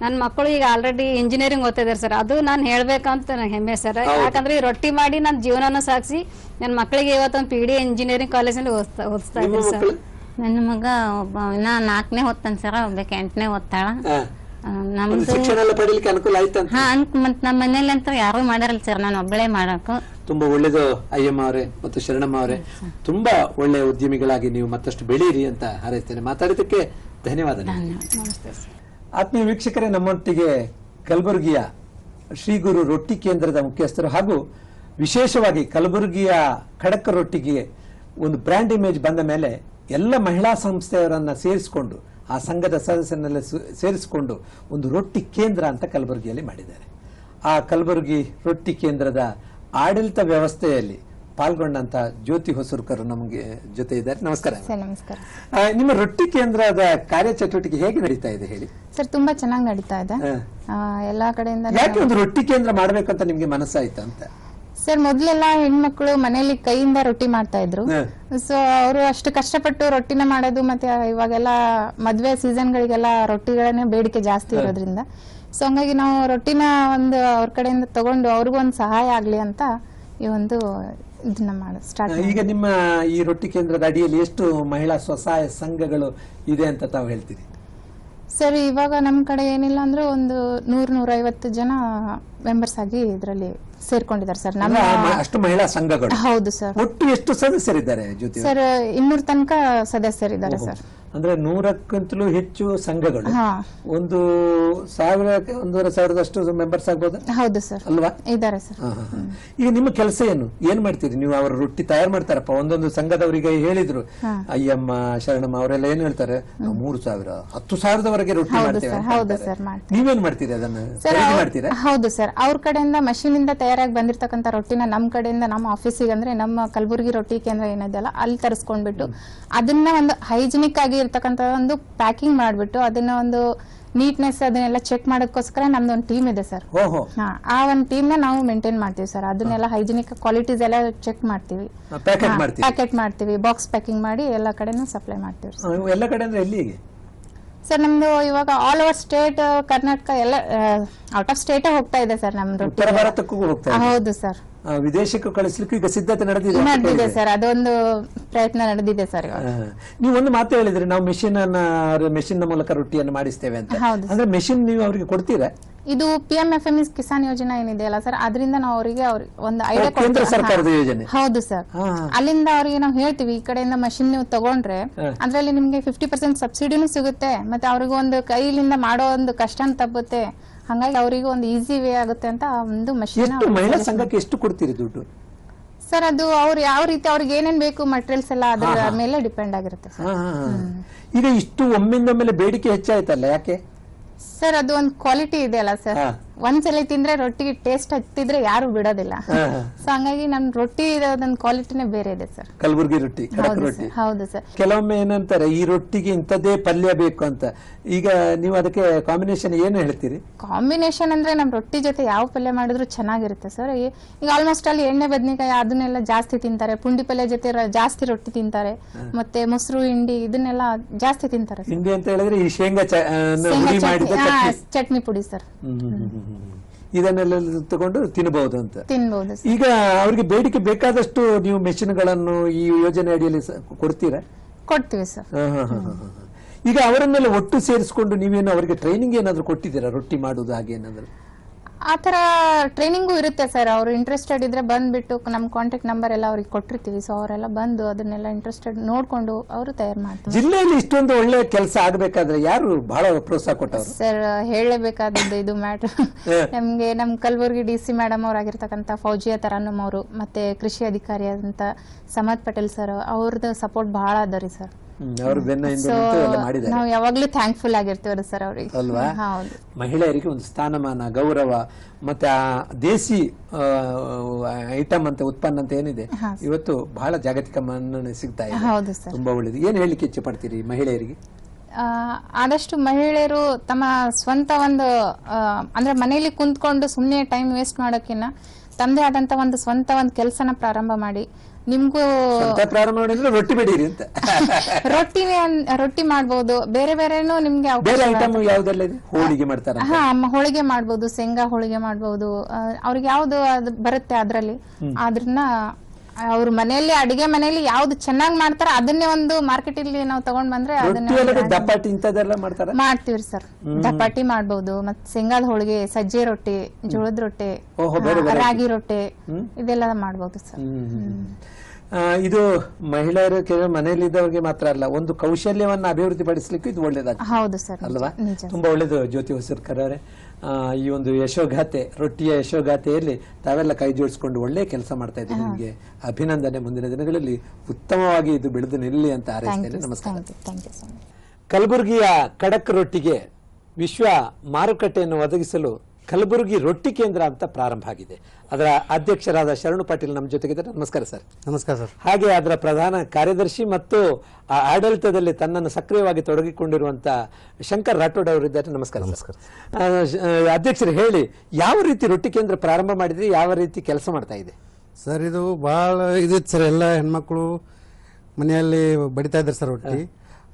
ನನ್ನ ಮಕ್ಕಳು ಈಗ ಆಲ್ರೆಡಿ ಇಂಜಿನಿಯರಿಂಗ್ ಓದ್ತಾ ಇದಾರೆ ಸರ್. ಅದು ನಾನು ಹೇಳ್ಬೇಕಂತ ಹೆಮ್ಮೆ ಸರ್. ಯಾಕಂದ್ರೆ ಈ ರೊಟ್ಟಿ ಮಾಡಿ ನನ್ನ ಜೀವನನ ಸಾಗಿಸಿ ನನ್ನ ಮಕ್ಕಳಿಗೆ ಇವತ್ತೊಂದು ಪಿ ಡಿ ಇಂಜಿನಿಯರಿಂಗ್ ಕಾಲೇಜಲ್ಲಿ ಓದಿಸ್ತಾ ಓದಿಸ್ತಾ ಇದ್ದೀನಿ ಸರ್. ನನ್ನ ಮಗ ಒಬ್ಬ ಇನ್ನ ನಾಲ್ಕನೇ ಓದ್ತಾನೆ ಸರ್ ಒಬ್ಬ ಎಂಟನೇ ಓದ್ತಾಳ. ನಮ್ದು ಶಿಕ್ಷಣ ಎಲ್ಲ ಪಡೀಲಿಕ್ಕೆ ಅನುಕೂಲ ಆಯ್ತಂತ? ಹಾ ಮತ್ ನಮ್ಮ ಮನೇಲಿ ಅಂತ ಯಾರು ಮಾಡಾರಲ್ಲ ಸರ್ ನಾನು ಒಬ್ಬಳೇ ಮಾಡಾಕು ತುಂಬಾ ಒಳ್ಳೇದು ಅಯ್ಯಮ್ಮ ಅವರೇ ಮತ್ತು ಶರಣಮ್ಮ ಅವರೇ. ತುಂಬಾ ಒಳ್ಳೆ ಉದ್ಯಮಿಗಳಾಗಿ ನೀವು ಮತ್ತಷ್ಟು ಬೆಳೀರಿ ಅಂತ ಹಾರೈಸ್ತೇನೆ. ಮಾತಾಡಿದ್ದಕ್ಕೆ ಧನ್ಯವಾದ ನಮಸ್ತೆ ಸರ್. ಆತ್ಮೀಯ ವೀಕ್ಷಕರೇ ನಮ್ಮೊಟ್ಟಿಗೆ ಕಲಬುರಗಿಯ ಶ್ರೀ ಗುರು ರೊಟ್ಟಿ ಕೇಂದ್ರದ ಮುಖ್ಯಸ್ಥರು ಹಾಗೂ ವಿಶೇಷವಾಗಿ ಕಲಬುರಗಿಯ ಖಡಕ ರೊಟ್ಟಿಗೆ ಒಂದು ಬ್ರ್ಯಾಂಡ್ ಇಮೇಜ್ ಬಂದ ಮೇಲೆ ಎಲ್ಲ ಮಹಿಳಾ ಸಂಸ್ಥೆಯವರನ್ನ ಸೇರಿಸಿಕೊಂಡು ಆ ಸಂಘದ ಸದಸ್ಯನೆಲ್ಲ ಸೇರಿಸಿಕೊಂಡು ಒಂದು ರೊಟ್ಟಿ ಕೇಂದ್ರ ಅಂತ ಕಲಬುರಗಿಯಲ್ಲಿ ಮಾಡಿದ್ದಾರೆ. ಆ ಕಲಬುರಗಿ ರೊಟ್ಟಿ ಕೇಂದ್ರದ ಆಡಳಿತ ವ್ಯವಸ್ಥೆಯಲ್ಲಿ ಪಾಲ್ಗೊಂಡಂತ ಜ್ಯೋತಿ ಹೊಸೂರ್ಕರ್ ನಮಗೆ ಜೊತೆ ಇದ್ದಾರೆ. ನಮಸ್ಕಾರ. ನಮಸ್ಕಾರ. ನಿಮ್ಮ ರೊಟ್ಟಿ ಕೇಂದ್ರದ ಕಾರ್ಯಚಟುವಟಿಕೆ ಹೇಗೆ ನಡೀತಾ ಇದೆ ಹೇಳಿ? ಸರ್ ತುಂಬಾ ಚೆನ್ನಾಗಿ ನಡೀತಾ ಇದೆ. ಎಲ್ಲಾ ಕಡೆಯಿಂದ ಯಾಕೆ ಒಂದು ರೊಟ್ಟಿ ಕೇಂದ್ರ ಮಾಡ್ಬೇಕಂತ ನಿಮ್ಗೆ ಮನಸ್ಸಾಯ್ತು ಅಂತ? ಸರ್ ಮೊದ್ಲೆಲ್ಲ ಹೆಣ್ಮಕ್ಳು ಮನೆಯಲ್ಲಿ ಕೈಯಿಂದ ರೊಟ್ಟಿ ಮಾಡ್ತಾ ಇದ್ರು. ಸೊ ಅವರು ಅಷ್ಟು ಕಷ್ಟಪಟ್ಟು ರೊಟ್ಟಿನ ಮಾಡೋದು ಮತ್ತೆ ಇವಾಗೆಲ್ಲ ಮದ್ವೆ ಸೀಸನ್ ಗಳಿಗೆಲ್ಲ ರೊಟ್ಟಿಗಳನ್ನೇ ಬೇಡಿಕೆ ಜಾಸ್ತಿ ಇರೋದ್ರಿಂದ. ಸೊ ಹಂಗಾಗಿ ನಾವು ರೊಟ್ಟಿನ ಒಂದು ಅವ್ರ ಕಡೆಯಿಂದ ತಗೊಂಡು ಅವ್ರಿಗೂ ಒಂದು ಸಹಾಯ ಆಗ್ಲಿ ಅಂತ ಈ ಒಂದು ಇದನ್ನ ಮಾಡ ಸ್ಟಾರ್ಟ್ ಈಗ ನಿಮ್ಮ ಈ ರೊಟ್ಟಿ ಕೇಂದ್ರದ ಅಡಿಯಲ್ಲಿ ಎಷ್ಟು ಮಹಿಳಾ ಸ್ವಸಹಾಯ ಸಂಘಗಳು ಇದೆ ಅಂತ ತಾವು ಹೇಳ್ತೀರಿ? ಸರ್ ಇವಾಗ ನಮ್ಮ ಕಡೆ ಏನಿಲ್ಲ ಅಂದ್ರೆ ಒಂದು ನೂರ್ ನೂರೈವತ್ತು ಜನ ಮೆಂಬರ್ಸ್ ಆಗಿ ಇದರಲ್ಲಿ ಸೇರ್ಕೊಂಡಿದ್ದಾರೆ ಸರ್. ನಮ್ಮ ಅಷ್ಟು ಮಹಿಳಾ ಸಂಘಗಳು. ಹೌದು ಸರ್. ಒಟ್ಟು ಎಷ್ಟು ಸದಸ್ಯರಿದ್ದಾರೆ ಸರ್ ಇನ್ನೂರ್ ತನಕ ಸದಸ್ಯರಿದ್ದಾರೆ ಸರ್. ಅಂದ್ರೆ ನೂರಕ್ಕಿಂತಲೂ ಹೆಚ್ಚು ಸಂಘಗಳು. ಒಂದು ಸಾವಿರ ಒಂದೂವರೆ ಸಾವಿರದಷ್ಟು ಮೆಂಬರ್ಸ್ ಆಗ್ಬೋದು? ಹೌದು ಸರ್ ಅಲ್ವಾ? ಇದ್ದಾರೆ ಸರ್. ಈಗ ನಿಮ್ಮ ಕೆಲಸ ಏನು? ಏನ್ ಮಾಡ್ತೀರಿ? ನೀವು ಅವರ ರೊಟ್ಟಿ ತಯಾರು ಮಾಡ್ತಾರಪ್ಪ. ಒಂದೊಂದು ಸಂಘದವರಿಗೆ ಹೇಳಿದ್ರು. ಅಯ್ಯಮ್ಮ ಶರಣಮ್ಮ ಅವರೆಲ್ಲ ಏನ್ ಹೇಳ್ತಾರೆ? ಮೂರು ಸಾವಿರ ಹತ್ತು ಸಾವಿರದವರೆಗೆ ರೊಟ್ಟಿ ಮಾಡ್ತೇವೆ ಹೌದು ಸರ್ ನೀವೇನ್ ಮಾಡ್ತೀರಿ ಅದನ್ನ? ಮಾಡ್ತೀರಾ? ಹೌದು ಸರ್ ಅವ್ರ ಕಡೆಯಿಂದ ಮಷೀನ್ ಇಂದ ತಯಾರಾಗಿ ಬಂದಿರತಕ್ಕಂತ ರೊಟ್ಟಿನ ನಮ್ಮ ಕಡೆಯಿಂದ ನಮ್ಮ ಆಫೀಸಿಗೆ ಅಂದ್ರೆ ನಮ್ಮ ಕಲಬುರಗಿ ರೊಟ್ಟಿ ಕೇಂದ್ರ ಏನಿದೆಯಲ್ಲ ಅಲ್ಲಿ ತರಿಸ್ಕೊಂಡ್ಬಿಟ್ಟು ಅದನ್ನ ಒಂದು ಹೈಜಿನಿಕ್ ಆಗಿ ಇರ್ತಕ್ಕಂತ ಒಂದು ಪ್ಯಾಕಿಂಗ್ ಮಾಡಿಬಿಟ್ಟು ಅದನ್ನ ಒಂದು ನೀಟ್ನೆಸ್ ಅದನ್ನೆಲ್ಲ ಚೆಕ್ ಮಾಡೋಕ್ಕೋಸ್ಕರ ನಮ್ದು ಒಂದು ಟೀಮ್ ಇದೆ ಸರ್ ಓಹೋ. ಹಾ ಆ ಒಂದು ಟೀಮ್ನ ನಾವು ಮೇಂಟೈನ್ ಮಾಡ್ತೀವಿ ಸರ್ ಅದನ್ನೆಲ್ಲ ಹೈಜಿನಿಕ್ ಕ್ವಾಲಿಟೀಸ್ ಎಲ್ಲ ಚೆಕ್ ಮಾಡ್ತೀವಿ. ಪ್ಯಾಕೆಟ್ ಮಾಡ್ತೀವಿ. ಬಾಕ್ಸ್ ಪ್ಯಾಕಿಂಗ್ ಮಾಡಿ ಎಲ್ಲ ಕಡೆನೂ ಸಪ್ಲೈ ಮಾಡ್ತೀವಿ ಎಲ್ಲ ಕಡೆ ಅಂದ್ರೆ ಎಲ್ಲಿಗೆ ಸರ್ ನಮ್ದು ಇವಾಗ ಆಲ್ ಓವರ್ ಸ್ಟೇಟ್ ಕರ್ನಾಟಕ ಎಲ್ಲ ಔಟ್ ಆಫ್ ಸ್ಟೇಟ್ ಹೋಗ್ತಾ ಇದೆ ಸರ್ ನಮ್ದು. ಉತ್ತರ ಭಾರತಕ್ಕೂ ಹೋಗ್ತಾ ಇದೆ. ಹೌದು ಸರ್ ವಿದೇಶಕ್ಕೂ ಕಳಿಸ್ಲಿಕ್ಕೂ ಈಗ ಸಿದ್ಧತೆ ನಡೆದಿದೆ ನಡೆದಿದೆ. ಸರ್ ಅದೊಂದು ಪ್ರಯತ್ನ ನಡೆದಿದೆ ಸರ್ ನೀವು ಒಂದು ಮಾತು ಹೇಳಿದ್ರೆ ನಾವು ಮೆಷಿನ್ ಅನ್ನ ಮೆಷಿನ್ನ ಮೂಲಕ ರೊಟ್ಟಿಯನ್ನು ಮಾಡಿಸ್ತೇವೆ ಅಂತ. ಅಂದ್ರೆ ಮೆಷಿನ್ ನೀವು ಅವರಿಗೆ ಕೊಡ್ತೀರಾ? ಇದು P M F M E Kisan Yojana ಏನಿದೆಯಲ್ಲ ಸರ್ ಅದರಿಂದ ನಾವು ಅವರಿಗೆ ಒಂದು ಕೇಂದ್ರ ಐಡಿಯಾ ಸರ್ಕಾರದ ಯೋಜನೆ. ಹೌದು ಸರ್. ಅಲ್ಲಿಂದ ಅವರಿಗೆ ನಾವು ಹೇಳ್ತೀವಿ ಈ ಕಡೆಯಿಂದ ಮಷಿನ್ ನೀವು ತಗೊಂಡ್ರೆ ಅದ್ರಲ್ಲಿ ನಿಮ್ಗೆ ಫಿಫ್ಟಿ ಪರ್ಸೆಂಟ್ ಸಬ್ಸಿಡಿನೂ ಸಿಗುತ್ತೆ ಮತ್ತೆ ಅವ್ರಿಗೆ ಒಂದು ಕೈಲಿಂದ ಮಾಡೋ ಒಂದು ಕಷ್ಟ ತಪ್ಪುತ್ತೆ. ಹಂಗಾಗಿ ಅವರಿಗೆ ಒಂದು ಈಸಿ ವೇ ಆಗುತ್ತೆ ಅಂತ ಒಂದು ಮಷಿನ್ ಎಷ್ಟು ಮಹಿಳಾ ಸಂಘಕ್ಕೆ ಎಷ್ಟು ಕೊಡ್ತೀರಿ ದುಡ್ಡು? ಸರ್ ಅದು ಅವ್ರು ಯಾವ ರೀತಿ ಅವ್ರಿಗೆ ಏನೇನ್ ಬೇಕು ಮಟೀರಿಯಲ್ಸ್ ಎಲ್ಲ ಅದರ ಮೇಲೆ ಡಿಪೆಂಡ್ ಆಗಿರುತ್ತೆ ಸರ್. ಹಾ, ಹಾ, ಹಾ. ಈಗ ಇಷ್ಟು ಒಮ್ಮಿಂದ ಬೇಡಿಕೆ ಹೆಚ್ಚಾಯ್ತಲ್ಲ ಯಾಕೆ? ಸರ್ ಅದು ಒಂದು ಕ್ವಾಲಿಟಿ ಇದೆಯಲ್ಲ ಸರ್. ಹಾ. ಒಂದ್ಸಲ ತಿಂದ್ರೆ ರೊಟ್ಟಿಗೆ ಟೇಸ್ಟ್ ಹತ್ತಿದ್ರೆ ಯಾರು ಬಿಡೋದಿಲ್ಲ. ಸೊ ಹಂಗಾಗಿ ನಮ್ ರೊಟ್ಟಿ ಕ್ವಾಲಿಟಿನೇ ಬೇರೆ ಇದೆ ಸರ್. ಕಲಬುರಗಿ ರೊಟ್ಟಿ ರೊಟ್ಟಿ ಸರ್. ಹೌದು ಸರ್. ಕೆಲವೊಮ್ಮೆ ಏನಂತಾರೆ ಈ ರೊಟ್ಟಿಗೆ ಇಂಥದ್ದೇ ಪಲ್ಯ ಬೇಕು ಅಂತ. ಈಗ ನೀವು ಅದಕ್ಕೆ ಕಾಂಬಿನೇಷನ್ ಏನು ಹೇಳ್ತೀರಿ? ಕಾಂಬಿನೇಷನ್ ಅಂದ್ರೆ ನಮ್ ರೊಟ್ಟಿ ಜೊತೆ ಯಾವ ಪಲ್ಯ ಮಾಡಿದ್ರು ಚೆನ್ನಾಗಿರುತ್ತೆ ಸರ್. ಈಗ ಆಲ್ಮೋಸ್ಟ್ ಅಲ್ಲಿ ಎಣ್ಣೆ ಬದ್ನಿಕಾಯಿ ಅದನ್ನೆಲ್ಲ ಜಾಸ್ತಿ ತಿಂತಾರೆ. ಪುಂಡಿ ಪಲ್ಯ ಜೊತೆ ಜಾಸ್ತಿ ರೊಟ್ಟಿ ತಿಂತಾರೆ. ಮತ್ತೆ ಮೊಸರು ಹಿಂಡಿ ಇದನ್ನೆಲ್ಲ ಜಾಸ್ತಿ ತಿಂತಾರೆ. ಹಿಂಡಿ ಅಂತ ಹೇಳಿದ್ರೆ ಈ ಶೇಂಗಾ ಚಟ್ನಿ. ಪುಡಿ ಸರ್. ಇದನ್ನೆಲ್ಲ ತಗೊಂಡು ತಿನ್ನಬಹುದು ಅಂತ ಈಗ ಅವರಿಗೆ ಬೇಡಿಕೆ ಬೇಕಾದಷ್ಟು ನೀವು ಮೆಷಿನ್ಗಳನ್ನು ಈ ಯೋಜನೆ ಅಡಿಯಲ್ಲಿ ಕೊಡ್ತೀರಾ? ಕೊಡ್ತೀವಿ ಸರ್. ಈಗ ಅವರನ್ನೆಲ್ಲ ಒಟ್ಟು ಸೇರಿಸಿಕೊಂಡು ನೀವೇನು ಅವರಿಗೆ ಟ್ರೈನಿಂಗ್ ಏನಾದ್ರು ಕೊಟ್ಟಿದ್ದೀರಾ? ರೊಟ್ಟಿ ಮಾಡುವುದು ಹಾಗೆ ಏನಾದ್ರು? ಆ ಥರ ಟ್ರೈನಿಂಗು ಇರುತ್ತೆ ಸರ್. ಅವ್ರು ಇಂಟ್ರೆಸ್ಟೆಡ್ ಇದ್ರೆ ಬಂದುಬಿಟ್ಟು ನಮ್ ಕಾಂಟ್ಯಾಕ್ಟ್ ನಂಬರ್ ಎಲ್ಲ ಅವ್ರಿಗೆ ಕೊಟ್ಟಿರ್ತೀವಿ. ಸೊ ಅವರೆಲ್ಲ ಬಂದು ಅದನ್ನೆಲ್ಲ ಇಂಟ್ರೆಸ್ಟೆಡ್ ನೋಡ್ಕೊಂಡು ಅವರು ತಯಾರು ಮಾಡ್ತಾರೆ. ಜಿಲ್ಲೆಯಲ್ಲಿ ಇಷ್ಟೊಂದು ಒಳ್ಳೆ ಕೆಲಸ ಆಗ್ಬೇಕಾದ್ರೆ ಯಾರು ಬಹಳ ಪ್ರೋತ್ಸಾಹ ಕೊಟ್ಟವರು? ಸರ್ ಹೇಳಲೇಬೇಕಾದದ್ದು ಇದು ಮ್ಯಾಟ್ರ್ ನಮ್ಗೆ ನಮ್ ಕಲಬುರ್ಗಿ ಡಿ ಸಿ ಮೇಡಮ್ ಅವರಾಗಿರ್ತಕ್ಕಂಥ ಫೌಜಿಯಾ ತರಾನಮ್ ಅವರು ಮತ್ತೆ ಕೃಷಿ ಅಧಿಕಾರಿ ಆದಂತ ಸಮತ್ ಪಟೇಲ್ ಸರ್ ಅವ್ರದ್ದು ಸಪೋರ್ಟ್ ಬಹಳ ಅದ ರೀ ಸರ್ ಅವರು ಬೆನ್ನ ಹಿಂದೆ ಮಾಡಿದ್ದಾರೆ. ನಾವು ಯಾವಾಗ್ಲೂ ಥ್ಯಾಂಕ್ಫುಲ್ ಆಗಿರ್ತೀವಿ ಸರ್ ಅವ್ರಿಗೆ. ಅಲ್ವಾ? ಮಹಿಳೆಯರಿಗೆ ಒಂದು ಸ್ಥಾನಮಾನ ಗೌರವ ಮತ್ತೆ ಆ ದೇಸಿ ಐಟಮ್ ಅಂತ ಉತ್ಪನ್ನ ಅಂತ ಏನಿದೆ ಇವತ್ತು ಬಹಳ ಜಾಗತಿಕ ಮನ್ನಣೆ ಸಿಗ್ತಾ ಇದೆ. ಹೌದು ಸರ್ ತುಂಬಾ ಒಳ್ಳೇದು. ಏನ್ ಹೇಳಲಿಕ್ಕೆ ಇಚ್ಛೆ ಪಡ್ತೀರಿ ಮಹಿಳೆಯರಿಗೆ? ಆದಷ್ಟು ಮಹಿಳೆಯರು ತಮ್ಮ ಸ್ವಂತ ಒಂದು ಅಂದ್ರೆ ಮನೆಯಲ್ಲಿ ಕುಂತ್ಕೊಂಡು ಸುಮ್ಮನೆ ಟೈಮ್ ವೇಸ್ಟ್ ಮಾಡೋಕ್ಕಿಂತ ತಮ್ಮದೇ ಆದಂತ ಒಂದು ಸ್ವಂತ ಒಂದು ಕೆಲಸನ ಪ್ರಾರಂಭ ಮಾಡಿ ನಿಮ್ಗೂ ಪ್ರಾರಂಭ ಮಾಡಿದ್ರೆ ರೊಟ್ಟಿ ಬೆಡೀರಿ ಅಂತ. ರೊಟ್ಟಿನೇ ರೊಟ್ಟಿ ಮಾಡಬಹುದು ಬೇರೆ ಬೇರೆನೂ ನಿಮ್ಗೆ ಬೇರೆ ಐಟಮ್ ಯಾವ್ದೆಲ್ಲ ಇದೆ? ಹೋಳಿಗೆ ಮಾಡ್ತಾರೆ ಹಾ ಹೋಳಿಗೆ ಮಾಡಬಹುದು ಶೇಂಗಾ ಹೋಳಿಗೆ ಮಾಡಬಹುದು ಅವ್ರಿಗೆ ಯಾವ್ದು ಅದು ಬರುತ್ತೆ ಅದ್ರಲ್ಲಿ? ಅದ್ರನ್ನ ಅವ್ರ ಮನೆಯಲ್ಲಿ ಅಡಿಗೆ ಮನೆಯಲ್ಲಿ ಯಾವ್ದು ಚೆನ್ನಾಗಿ ಮಾಡ್ತಾರ ಅದನ್ನೇ ಒಂದು ಮಾರ್ಕೆಟ್ ಇಲ್ಲಿ ನಾವು ತಗೊಂಡ್ ಬಂದ್ರೆ ಅದನ್ನೇ ದಪ್ಪಾಟಿ ಇಂಥದ್ದೆಲ್ಲ ಮಾಡ್ತಾರ? ಸರ್. ದಪಾಟಿ ಮಾಡ್ಬೋದು ಮತ್ ಶೇಂಗಾದ ಹೋಳಿಗೆ ಸಜ್ಜೆ ರೊಟ್ಟಿ ಜೋಳದ ರೊಟ್ಟಿ ಓಹೋ, ಬೇರೆ ಹಾ, ರಾಗಿ ರೊಟ್ಟಿ ಇದೆಲ್ಲ ಮಾಡ್ಬೋದು ಸರ್. ಆ, ಇದು ಮಹಿಳೆಯರು ಮನೆಯಲ್ಲಿ ಇದ್ದವರಿಗೆ ಮಾತ್ರ ಅಲ್ಲ ಒಂದು ಕೌಶಲ್ಯವನ್ನ ಅಭಿವೃದ್ಧಿ ಪಡಿಸಲಿಕ್ಕೂ ಇದು ಒಳ್ಳೇದಾಗ್ತದೆ. ಹೌದು ಸರ್ ಅಲ್ವಾ? ನಿಜ. ತುಂಬಾ ಒಳ್ಳೇದು ಜ್ಯೋತಿ ಹೊಸರ್ಕರ್ ಅವರೇ. ಈ ಒಂದು ಯಶೋಗಾಥೆ ರೊಟ್ಟಿಯ ಯಶೋಗಾಥೆಯಲ್ಲಿ ತಾವೆಲ್ಲ ಕೈ ಜೋಡಿಸ್ಕೊಂಡು ಒಳ್ಳೆ ಕೆಲಸ ಮಾಡ್ತಾ ಇದ್ದೀವಿ ನಿಮಗೆ ಅಭಿನಂದನೆ ಮುಂದಿನ ದಿನಗಳಲ್ಲಿ ಉತ್ತಮವಾಗಿ ಇದು ಬೆಳೆದು ನಿಲ್ಲಿ ಅಂತ ಹಾರೈಸ್ತೇನೆ ನಮಸ್ಕಾರ. ಕಲಬುರಗಿಯ ಖಡಕ್ ರೊಟ್ಟಿಗೆ ವಿಶ್ವ ಮಾರುಕಟ್ಟೆಯನ್ನು ಒದಗಿಸಲು ಕಲಬುರಗಿ ರೊಟ್ಟಿ ಕೇಂದ್ರ ಅಂತ ಪ್ರಾರಂಭ ಆಗಿದೆ. ಅದರ ಅಧ್ಯಕ್ಷರಾದ ಶರಣು ಪಾಟೀಲ್ ನಮ್ಮ ಜೊತೆಗಿದ್ದಾರೆ. ನಮಸ್ಕಾರ ಸರ್. ನಮಸ್ಕಾರ ಸರ್. ಹಾಗೆ ಅದರ ಪ್ರಧಾನ ಕಾರ್ಯದರ್ಶಿ ಮತ್ತು ಆ ಆಡಳಿತದಲ್ಲಿ ತನ್ನನ್ನು ಸಕ್ರಿಯವಾಗಿ ತೊಡಗಿಕೊಂಡಿರುವಂತ ಶಂಕರ್ ರಾಠೋಡ್ ಅವರಿದ್ದಾರೆ. ನಮಸ್ಕಾರ ನಮಸ್ಕಾರ ಅಧ್ಯಕ್ಷರು ಹೇಳಿ ಯಾವ ರೀತಿ ರೊಟ್ಟಿ ಕೇಂದ್ರ ಪ್ರಾರಂಭ ಮಾಡಿದ್ರಿ? ಯಾವ ರೀತಿ ಕೆಲಸ ಮಾಡ್ತಾ ಇದೆ? ಸರ್ ಇದು ಭಾಳ ಇದಿತ್ತು ಸರ್. ಎಲ್ಲ ಹೆಣ್ಮಕ್ಳು ಮನೆಯಲ್ಲಿ ಬಡಿತಾ ಇದ್ದಾರೆ ಸರ್ ರೊಟ್ಟಿ.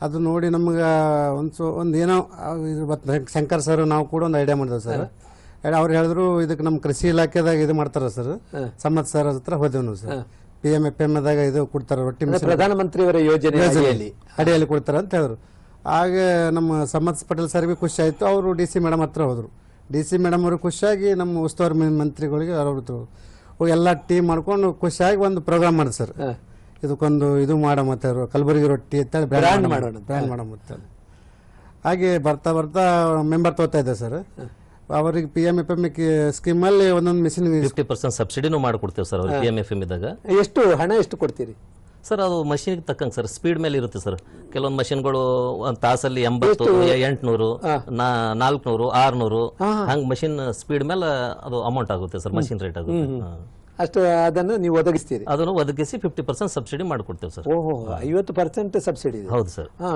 ಅದು ನೋಡಿ ನಮ್ಗೆ ಒಂದು ಸೊ ಒಂದು ಏನೋ ಬತ್ ಶಂಕರ್ ಸರ್ ನಾವು ಕೂಡ ಒಂದು ಐಡಿಯಾ ಮಾಡಿದ್ವಿ ಸರ್. ಅವ್ರು ಹೇಳಿದ್ರು ಇದಕ್ಕೆ ನಮ್ಮ ಕೃಷಿ ಇಲಾಖೆದಾಗ ಇದು ಮಾಡ್ತಾರ ಸರ್. ಸಮ್ಮತ್ ಸರ್ ಹತ್ರ ಹೋದೆವು ನಾವು sir. P M F M ದಾಗ ಇದು ಕೊಡ್ತಾರೆ ರೊಟ್ಟಿ ಮಿಷನ್ ಪ್ರಧಾನಮಂತ್ರಿಯವರ ಯೋಜನೆ ಅಡಿಯಲ್ಲಿ. ಅಡಿಯಲ್ಲಿ ಕೊಡ್ತಾರೆ ಅಂತ ಹೇಳಿದ್ರು. ಆಗ ನಮ್ಮ ಸಮ್ಮತ್ ಪಟೇಲ್ ಸರ್ಗೆ ಖುಷಿ ಆಯಿತು. ಅವರು ಡಿ ಸಿ ಮೇಡಮ್ ಹತ್ರ ಹೋದರು. ಡಿ ಸಿ ಮೇಡಮ್ ಅವರು ಖುಷಿಯಾಗಿ ನಮ್ಮ ಉಸ್ತುವಾರಿ ಮಂತ್ರಿಗಳಿಗೆ ಅವರು ಎಲ್ಲ ಟೀಮ್ ಮಾಡ್ಕೊಂಡು ಖುಷಿಯಾಗಿ ಒಂದು ಪ್ರೋಗ್ರಾಮ್ ಮಾಡಿದ ಸರ್ ಇದಕ್ಕೊಂದು ಇದು ಮಾಡ ಮತ್ತೆ ಕಲಬುರಗಿ ರೊಟ್ಟಿ ಅಂತೇಳಿ ಬ್ರ್ಯಾಂಡ್ ಮಾಡೋಣ ಬ್ರ್ಯಾಂಡ್ ಮಾಡೋಣ ಅಂತೇಳಿ ಹಾಗೆ ಬರ್ತಾ ಬರ್ತಾ ಮೆಂಬರ್ ತೋತಾ ಇದ್ದೆ ಸರ್ ಅವರಿಗೆ ಪಿ ಎಂ ಎಫ್ ಎಂ ಸ್ಕೀಮಲ್ಲಿ ಒಂದೊಂದು ಮಿಷಿನ್ ಫಿಫ್ಟಿ ಪರ್ಸೆಂಟ್ ಸಬ್ಸಿಡಿನೂ ಮಾಡಿಕೊಡ್ತೇವೆ ಸರ್ ಅವ್ರಿಗೆ ಪಿ ಎಂ ಎಫ್ ಎಂ ಇದ್ದಾಗ. ಎಷ್ಟು ಹಣ ಎಷ್ಟು ಕೊಡ್ತೀರಿ? ಸರ್ ಅದು ಮಷೀನ್ಗೆ ತಕ್ಕಂಗೆ ಸರ್ ಸ್ಪೀಡ್ ಮೇಲೆ ಇರುತ್ತೆ ಸರ್ ಕೆಲವೊಂದು ಮಷಿನ್ಗಳು ಒಂದು ತಾಸಲ್ಲಿ ಎಂಬತ್ತು ಎಂಟುನೂರು ನಾಲ್ಕುನೂರು ಆರ್ನೂರು. ಹಂಗೆ ಮಷಿನ್ ಸ್ಪೀಡ್ ಮೇಲೆ ಅದು ಅಮೌಂಟ್ ಆಗುತ್ತೆ ಸರ್ ಮಷಿನ್ ರೇಟ್ ಆಗುತ್ತೆ. ಅಷ್ಟು ಅದನ್ನು ನೀವು ಒದಗಿಸ್ತೀರಿ. ಅದನ್ನು ಒದಗಿಸಿ ಫಿಫ್ಟಿ ಪರ್ಸೆಂಟ್ ಸಬ್ಸಿಡಿ ಮಾಡಿಕೊಡ್ತೇವೆ ಸರ್. ಓಹೋ ಐವತ್ತು ಪರ್ಸೆಂಟ್ ಸಬ್ಸಿಡಿ ಇದೆ. ಹೌದು ಸರ್. ಹಾ.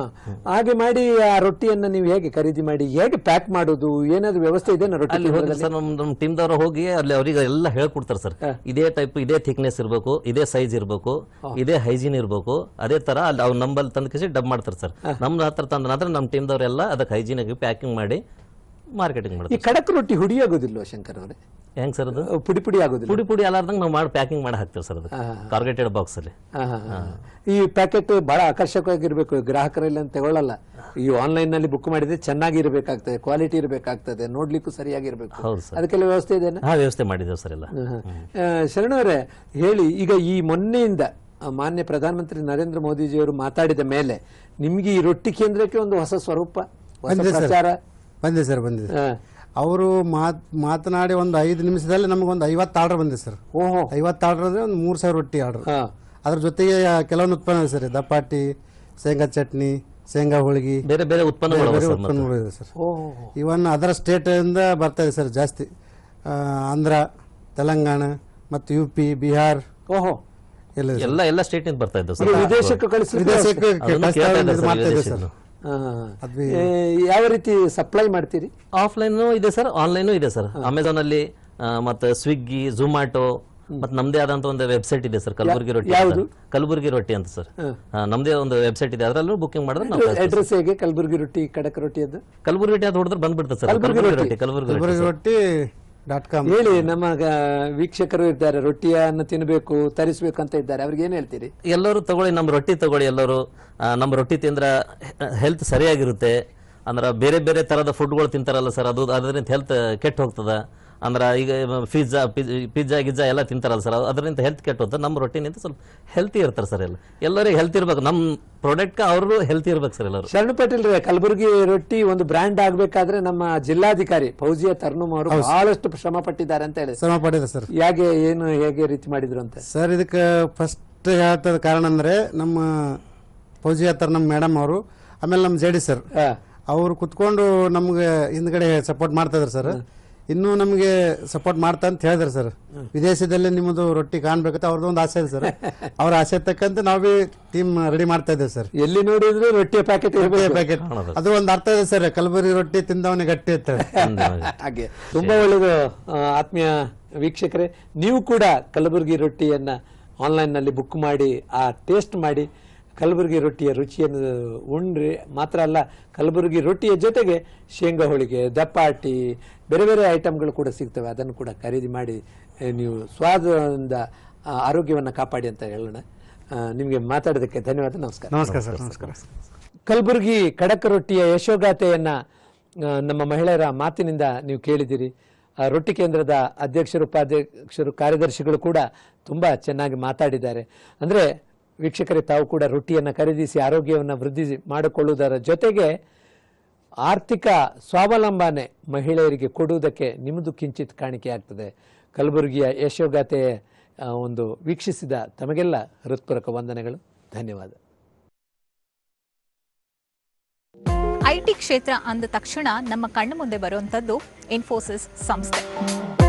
ಹಾಗೆ ಮಾಡಿ ಆ ರೊಟ್ಟಿಯನ್ನ ನೀವು ಹೇಗೆ ಖರೀದಿ ಮಾಡಿ ಹೇಗೆ ಪ್ಯಾಕ್ ಮಾಡೋದು ಏನಾದ್ರು ವ್ಯವಸ್ಥೆ ಇದೆ ರೊಟ್ಟಿ ಅಲ್ಲಿ ಹೋಗಿ ಸರ್ ನಮ್ಮ ನಮ್ಮ ಟೀಮ್ದವರು ಹೋಗಿ ಅಲ್ಲಿ ಅವರಿಗೆ ಎಲ್ಲ ಹೇಳ್ಕೊಡ್ತಾರೆ ಸರ್. ಇದೇ ಟೈಪ್ ಇದೇ ಥಿಕ್ನೆಸ್ ಇರಬೇಕು ಇದೇ ಸೈಜ್ ಇರಬೇಕು ಇದೇ ಹೈಜೀನ್ ಇರಬೇಕು ಅದೇ ತರ ಅಲ್ಲಿ ಅವ್ರು ನಂಬಲ್ಲಿ ತಂದು ಕಿಸಿ ಡಬ್ ಮಾಡ್ತಾರೆ ಸರ್. ನಮ್ಮ ಹತ್ರ ತಂದ ನಂತರ ನಮ್ಮ ಟೀಮ್ದವರೆಲ್ಲ ಅದಕ್ಕೆ ಹೈಜೀನ್ ಆಗಿ ಪ್ಯಾಕಿಂಗ್ ಮಾಡಿ ಮಾರ್ಕೆಟಿಂಗ್ ಈ ಕಡಕ್ ಖಡಕ್ ರೊಟ್ಟಿ ಹುಡಿ ಆಗೋದಿಲ್ವಾ ಶಂಕರ್ ಅವರೇ? ಹೆಂಗ್ ಸರ್ ಅದು? ಪುಡಿ ಪುಡಿ ಆಗೋದಿಲ್ಲ. ಪುಡಿ ಪುಡಿ ಅಲ್ಲಾರ್ದಂಗೆ ನಾವು ಮಾಡಿ ಪ್ಯಾಕಿಂಗ್ ಮಾಡಿ ಹಾಕ್ತೇವೆ ಸರ್ ಅದು. ಟಾರ್ಗೆಟೆಡ್ ಬಾಕ್ಸ್ ಅಲ್ಲಿ. ಈ ಪ್ಯಾಕೆಟ್ ಬಹಳ ಆಕರ್ಷಕವಾಗಿರ್ಬೇಕು ಗ್ರಾಹಕರಲ್ಲಿ ಅಂತ ತಗೊಳ್ಳಲ್ಲ ಈ ಆನ್ಲೈನ್ನಲ್ಲಿ ಬುಕ್ ಮಾಡಿದ್ರೆ ಚೆನ್ನಾಗಿ ಇರಬೇಕಾಗ್ತದೆ ಕ್ವಾಲಿಟಿ ಇರಬೇಕಾಗ್ತದೆ ನೋಡ್ಲಿಕ್ಕೂ ಸರಿಯಾಗಿರ್ಬೇಕು. ಹೌದು ಸರ್. ಅದಕ್ಕೆಲ್ಲ ವ್ಯವಸ್ಥೆ ಇದೆ ಹಾ ವ್ಯವಸ್ಥೆ ಮಾಡಿದ್ದೇವೆ ಸರ್ ಎಲ್ಲ. ಶರಣವರೇ ಹೇಳಿ ಈಗ ಈ ಮೊನ್ನೆಯಿಂದ ಮಾನ್ಯ ಪ್ರಧಾನಮಂತ್ರಿ ನರೇಂದ್ರ ಮೋದಿಜಿಯವರು ಮಾತಾಡಿದ ಮೇಲೆ ನಿಮ್ಗೆ ಈ ರೊಟ್ಟಿ ಕೇಂದ್ರಕ್ಕೆ ಒಂದು ಹೊಸ ಸ್ವರೂಪ ಹೊಸ ಬಂದಿದೆ ಸರ್. ಬಂದಿದೆ ಸರ್ ಬಂದಿದೆ ಹಾ. ಅವರು ಮಾತ್ ಮಾತನಾಡಿ ಒಂದು ಐದು ನಿಮಿಷದಲ್ಲಿ ನಮಗೊಂದು ಐವತ್ತು ಆರ್ಡರ್ ಬಂದಿದೆ ಸರ್. ಓಹೋ. ಐವತ್ತು ಆರ್ಡರ್ ಅಂದ್ರೆ ಒಂದು ಮೂರು ಸಾವಿರ ರೊಟ್ಟಿ ಆರ್ಡರ್. ಹಾ. ಅದ್ರ ಜೊತೆಗೆ ಕೆಲವೊಂದು ಉತ್ಪನ್ನ ಇದೆ ಸರ್ ದಪಾಟಿ ಶೇಂಗಾ ಚಟ್ನಿ ಶೇಂಗಾ ಹೋಳಿಗೆ. ಬೇರೆ ಬೇರೆ ಉತ್ಪನ್ನಗಳು ಬೇರೆ ಉತ್ಪನ್ನಗಳು ಇದೆ ಸರ್. ಓಹೋ ಇವನ್ ಅದರ ಸ್ಟೇಟ್ ಇಂದ ಬರ್ತಾ ಇದೆ ಸರ್ ಜಾಸ್ತಿ. ಆಂಧ್ರ ತೆಲಂಗಾಣ ಮತ್ತು ಯು ಪಿ ಬಿಹಾರ್. ಓಹೋ. ಎಲ್ಲ. ಎಲ್ಲ ಎಲ್ಲ ಸ್ಟೇಟ್ನಿಂದ ಬರ್ತಾ ಇದ್ದ ಸರ್. ವಿದೇಶಕ್ಕೆ ಕಳಿಸಿ ವಿದೇಶಕ್ಕೆ ಕಳಿಸ್ತಾ ಕೇಳ್ತಾ ಇದು ಇದ್ದಾರೆ ಸರ್ ಯಾವ ರೀತಿ ಸಪ್ಲೈ ಮಾಡ್ತೀರಿ? ಆಫ್ಲೈನು ಇದೆ ಸರ್ ಆನ್ಲೈನು ಇದೆ ಸರ್. ಅಮೆಝಾನ್ ಅಲ್ಲಿ ಆ, ಮತ್ತೆ ಸ್ವಿಗ್ಗಿ ಝೊಮ್ಯಾಟೊ ಮತ್ತೆ ನಮ್ದೇ ಆದಂತ ಒಂದು ವೆಬ್ಸೈಟ್ ಇದೆ ಸರ್ ಕಲಬುರಗಿ ರೊಟ್ಟಿ ಕಲಬುರ್ಗಿ ರೊಟ್ಟಿ ಅಂತ ಸರ್. ನಮ್ದೇ ಒಂದು ವೆಬ್ಸೈಟ್ ಇದೆ ಅದರಲ್ಲೂ ಬುಕಿಂಗ್ ಮಾಡಿದ್ರೆ ನಾವು ಅಡ್ರೆಸ್ ಹೇಗೆ? ಕಲಬುರಗಿ ರೊಟ್ಟಿ ಕಡಕ ರೊಟ್ಟಿ ಅದು? ಕಲಬುರಗಿ ರೊಟ್ಟಿ ಅದು ಹೊಡೆದ್ರೆ ಬಂದ್ಬಿಡ್ತದೆ ಸರ್. ಕಲಬುರ್ಗಿ ರೊಟ್ಟಿ. ಕಲಬುರಗಿ. ರೊಟ್ಟಿ ಡಾಟ್ ಕಾಮ್ ಹೇಳಿ ನಮ್ಮ ವೀಕ್ಷಕರು ಇದ್ದಾರೆ ರೊಟ್ಟಿಯನ್ನು ತಿನ್ನಬೇಕು ತರಿಸಬೇಕು ಅಂತ ಇದ್ದಾರೆ. ಅವ್ರಿಗೆ ಏನು ಹೇಳ್ತೀರಿ? ಎಲ್ಲರೂ ತಗೊಳ್ಳಿ ನಮ್ಮ ರೊಟ್ಟಿ ತಗೊಳ್ಳಿ ಎಲ್ಲರೂ. ನಮ್ಮ ರೊಟ್ಟಿ ತಿಂದ್ರೆ ಹೆಲ್ತ್ ಸರಿಯಾಗಿರುತ್ತೆ. ಅಂದ್ರೆ ಬೇರೆ ಬೇರೆ ತರದ ಫುಡ್ಗಳು ತಿಂತಾರಲ್ಲ ಸರ್ ಅದು ಅದರಿಂದ ಹೆಲ್ತ್ ಕೆಟ್ಟ ಹೋಗ್ತದ. ಅಂದ್ರೆ ಈಗ ಪಿಜ್ಜಾ ಪಿಜ್ಜಾ ಗಿಜ್ಜಾ ಎಲ್ಲ ತಿಂತಾರಲ್ಲ ಸರ್ ಅದರಿಂದ ಹೆಲ್ತ್ ಕೆಟ್ಟ ಅಂತ ನಮ್ಮ ರೊಟ್ಟಿನಿಂದ ಸ್ವಲ್ಪ ಹೆಲ್ತಿ ಇರ್ತಾರೆ ಸರ್ ಎಲ್ಲ. ಎಲ್ಲರಿಗೂ ಹೆಲ್ತ್ ಇರ್ಬೇಕು. ನಮ್ಮ ಪ್ರಾಡಕ್ಟ್ ಅವರು ಹೆಲ್ತಿ ಇರ್ಬೇಕು ಸರ್ ಎಲ್ಲರೂ. ಶರಣು ಪಾಟೀಲ್ ರೇ ಕಲಬುರಗಿ ರೊಟ್ಟಿ ಒಂದು ಬ್ರ್ಯಾಂಡ್ ಆಗಬೇಕಾದ್ರೆ ನಮ್ಮ ಜಿಲ್ಲಾಧಿಕಾರಿ ಫೌಜಿಯ ತರ್ನುಮ್ ಅವರು ಬಹಳಷ್ಟು ಶ್ರಮ ಪಟ್ಟಿದ್ದಾರೆ ಅಂತ ಹೇಳಿ ಶ್ರಮ ಪಟ್ಟಿದೆ ಸರ್ ಹೇಗೆ ಏನು ಹೇಗೆ ರೀತಿ ಮಾಡಿದ್ರು ಅಂತ? ಸರ್ ಇದಕ್ಕೆ ಫಸ್ಟ್ ಹೇಳ್ತದ ಕಾರಣ ಅಂದ್ರೆ ನಮ್ಮ ಫೌಜಿಯ ತರ್ನಮ್ ನಮ್ಮ ಮೇಡಮ್ ಅವರು ಆಮೇಲೆ ನಮ್ಮ ಜೆ ಡಿ ಸರ್ ಹಾ. ಅವರು ಕುತ್ಕೊಂಡು ನಮ್ಗೆ ಹಿಂದ್ಗಡೆ ಸಪೋರ್ಟ್ ಮಾಡ್ತಾ ಇದ್ರು ಸರ್ ಇನ್ನೂ ನಮಗೆ ಸಪೋರ್ಟ್ ಮಾಡ್ತಾ ಅಂತ ಹೇಳಿದ್ರು ಸರ್ ವಿದೇಶದಲ್ಲೇ ನಿಮ್ಮದು ರೊಟ್ಟಿ ಕಾಣ್ಬೇಕಂತ ಅವ್ರದ್ದು ಒಂದು ಆಸೆ ಇದೆ ಸರ್ ಅವ್ರ ಆಸೆ ತಕ್ಕಂತೆ ನಾವು ಟೀಮ್ ರೆಡಿ ಮಾಡ್ತಾ ಇದ್ದೇವೆ ಸರ್ ಎಲ್ಲಿ ನೋಡಿದ್ರು ರೊಟ್ಟಿಯ ಪ್ಯಾಕೆಟ್ ಪ್ಯಾಕೆಟ್ ಅದು ಒಂದು ಅರ್ಥ ಇದೆ ಸರ್ ಕಲಬುರಿ ರೊಟ್ಟಿ ತಿಂದವನಿಗೆ ಗಟ್ಟಿ ಇರ್ತದೆ. ಹಾಗೆ. ತುಂಬಾ ಒಳ್ಳೆಯದು ಆತ್ಮೀಯ ವೀಕ್ಷಕರೇ. ನೀವು ಕೂಡ ಕಲಬುರಗಿ ರೊಟ್ಟಿಯನ್ನ ಆನ್ಲೈನ್ನಲ್ಲಿ ಬುಕ್ ಮಾಡಿ ಆ ಟೇಸ್ಟ್ ಮಾಡಿ ಕಲಬುರಗಿ ರೊಟ್ಟಿಯ ರುಚಿಯನ್ನು ಉಂಡ್ರಿ ಮಾತ್ರ ಅಲ್ಲ ಕಲಬುರಗಿ ರೊಟ್ಟಿಯ ಜೊತೆಗೆ ಶೇಂಗಾ ಹೋಳಿಗೆ ದಪ್ಪಾಟಿ ಬೇರೆ ಬೇರೆ ಐಟಮ್ಗಳು ಕೂಡ ಸಿಗ್ತವೆ ಅದನ್ನು ಕೂಡ ಖರೀದಿ ಮಾಡಿ ನೀವು ಸ್ವಾದದಿಂದ ಆರೋಗ್ಯವನ್ನು ಕಾಪಾಡಿ ಅಂತ ಹೇಳೋಣ. ನಿಮಗೆ ಮಾತಾಡೋದಕ್ಕೆ ಧನ್ಯವಾದ ನಮಸ್ಕಾರ. ನಮಸ್ಕಾರ ಸರ್ ನಮಸ್ಕಾರ. ಕಲಬುರಗಿ ಕಡಕ ರೊಟ್ಟಿಯ ಯಶೋಗಾಥೆಯನ್ನು ನಮ್ಮ ಮಹಿಳೆಯರ ಮಾತಿನಿಂದ ನೀವು ಕೇಳಿದಿರಿ ಆ, ರೊಟ್ಟಿ ಕೇಂದ್ರದ ಅಧ್ಯಕ್ಷರು ಉಪಾಧ್ಯಕ್ಷರು ಕಾರ್ಯದರ್ಶಿಗಳು ಕೂಡ ತುಂಬ ಚೆನ್ನಾಗಿ ಮಾತಾಡಿದ್ದಾರೆ. ಅಂದರೆ ವೀಕ್ಷಕರೇ ತಾವು ಕೂಡ ರೊಟ್ಟಿಯನ್ನು ಖರೀದಿಸಿ ಆರೋಗ್ಯವನ್ನು ವೃದ್ಧಿ ಮಾಡಿಕೊಳ್ಳುವುದರ ಜೊತೆಗೆ ಆರ್ಥಿಕ ಸ್ವಾವಲಂಬನೆ ಮಹಿಳೆಯರಿಗೆ ಕೊಡುವುದಕ್ಕೆ ನಿಮ್ಮದು ಕಿಂಚಿತ್ ಕಾಣಿಕೆ ಆಗ್ತದೆ ಕಲಬುರಗಿಯ ಯಶೋಗಾಥೆ ಒಂದು ವೀಕ್ಷಿಸಿದ ತಮಗೆಲ್ಲ ಹೃತ್ಪೂರ್ವಕ ವಂದನೆಗಳು. ಧನ್ಯವಾದ. ಐಟಿ ಕ್ಷೇತ್ರ ಅಂದ ತಕ್ಷಣ ನಮ್ಮ ಕಣ್ಣು ಮುಂದೆ ಬರುವಂತದ್ದು ಇನ್ಫೋಸಿಸ್ ಸಂಸ್ಥೆ.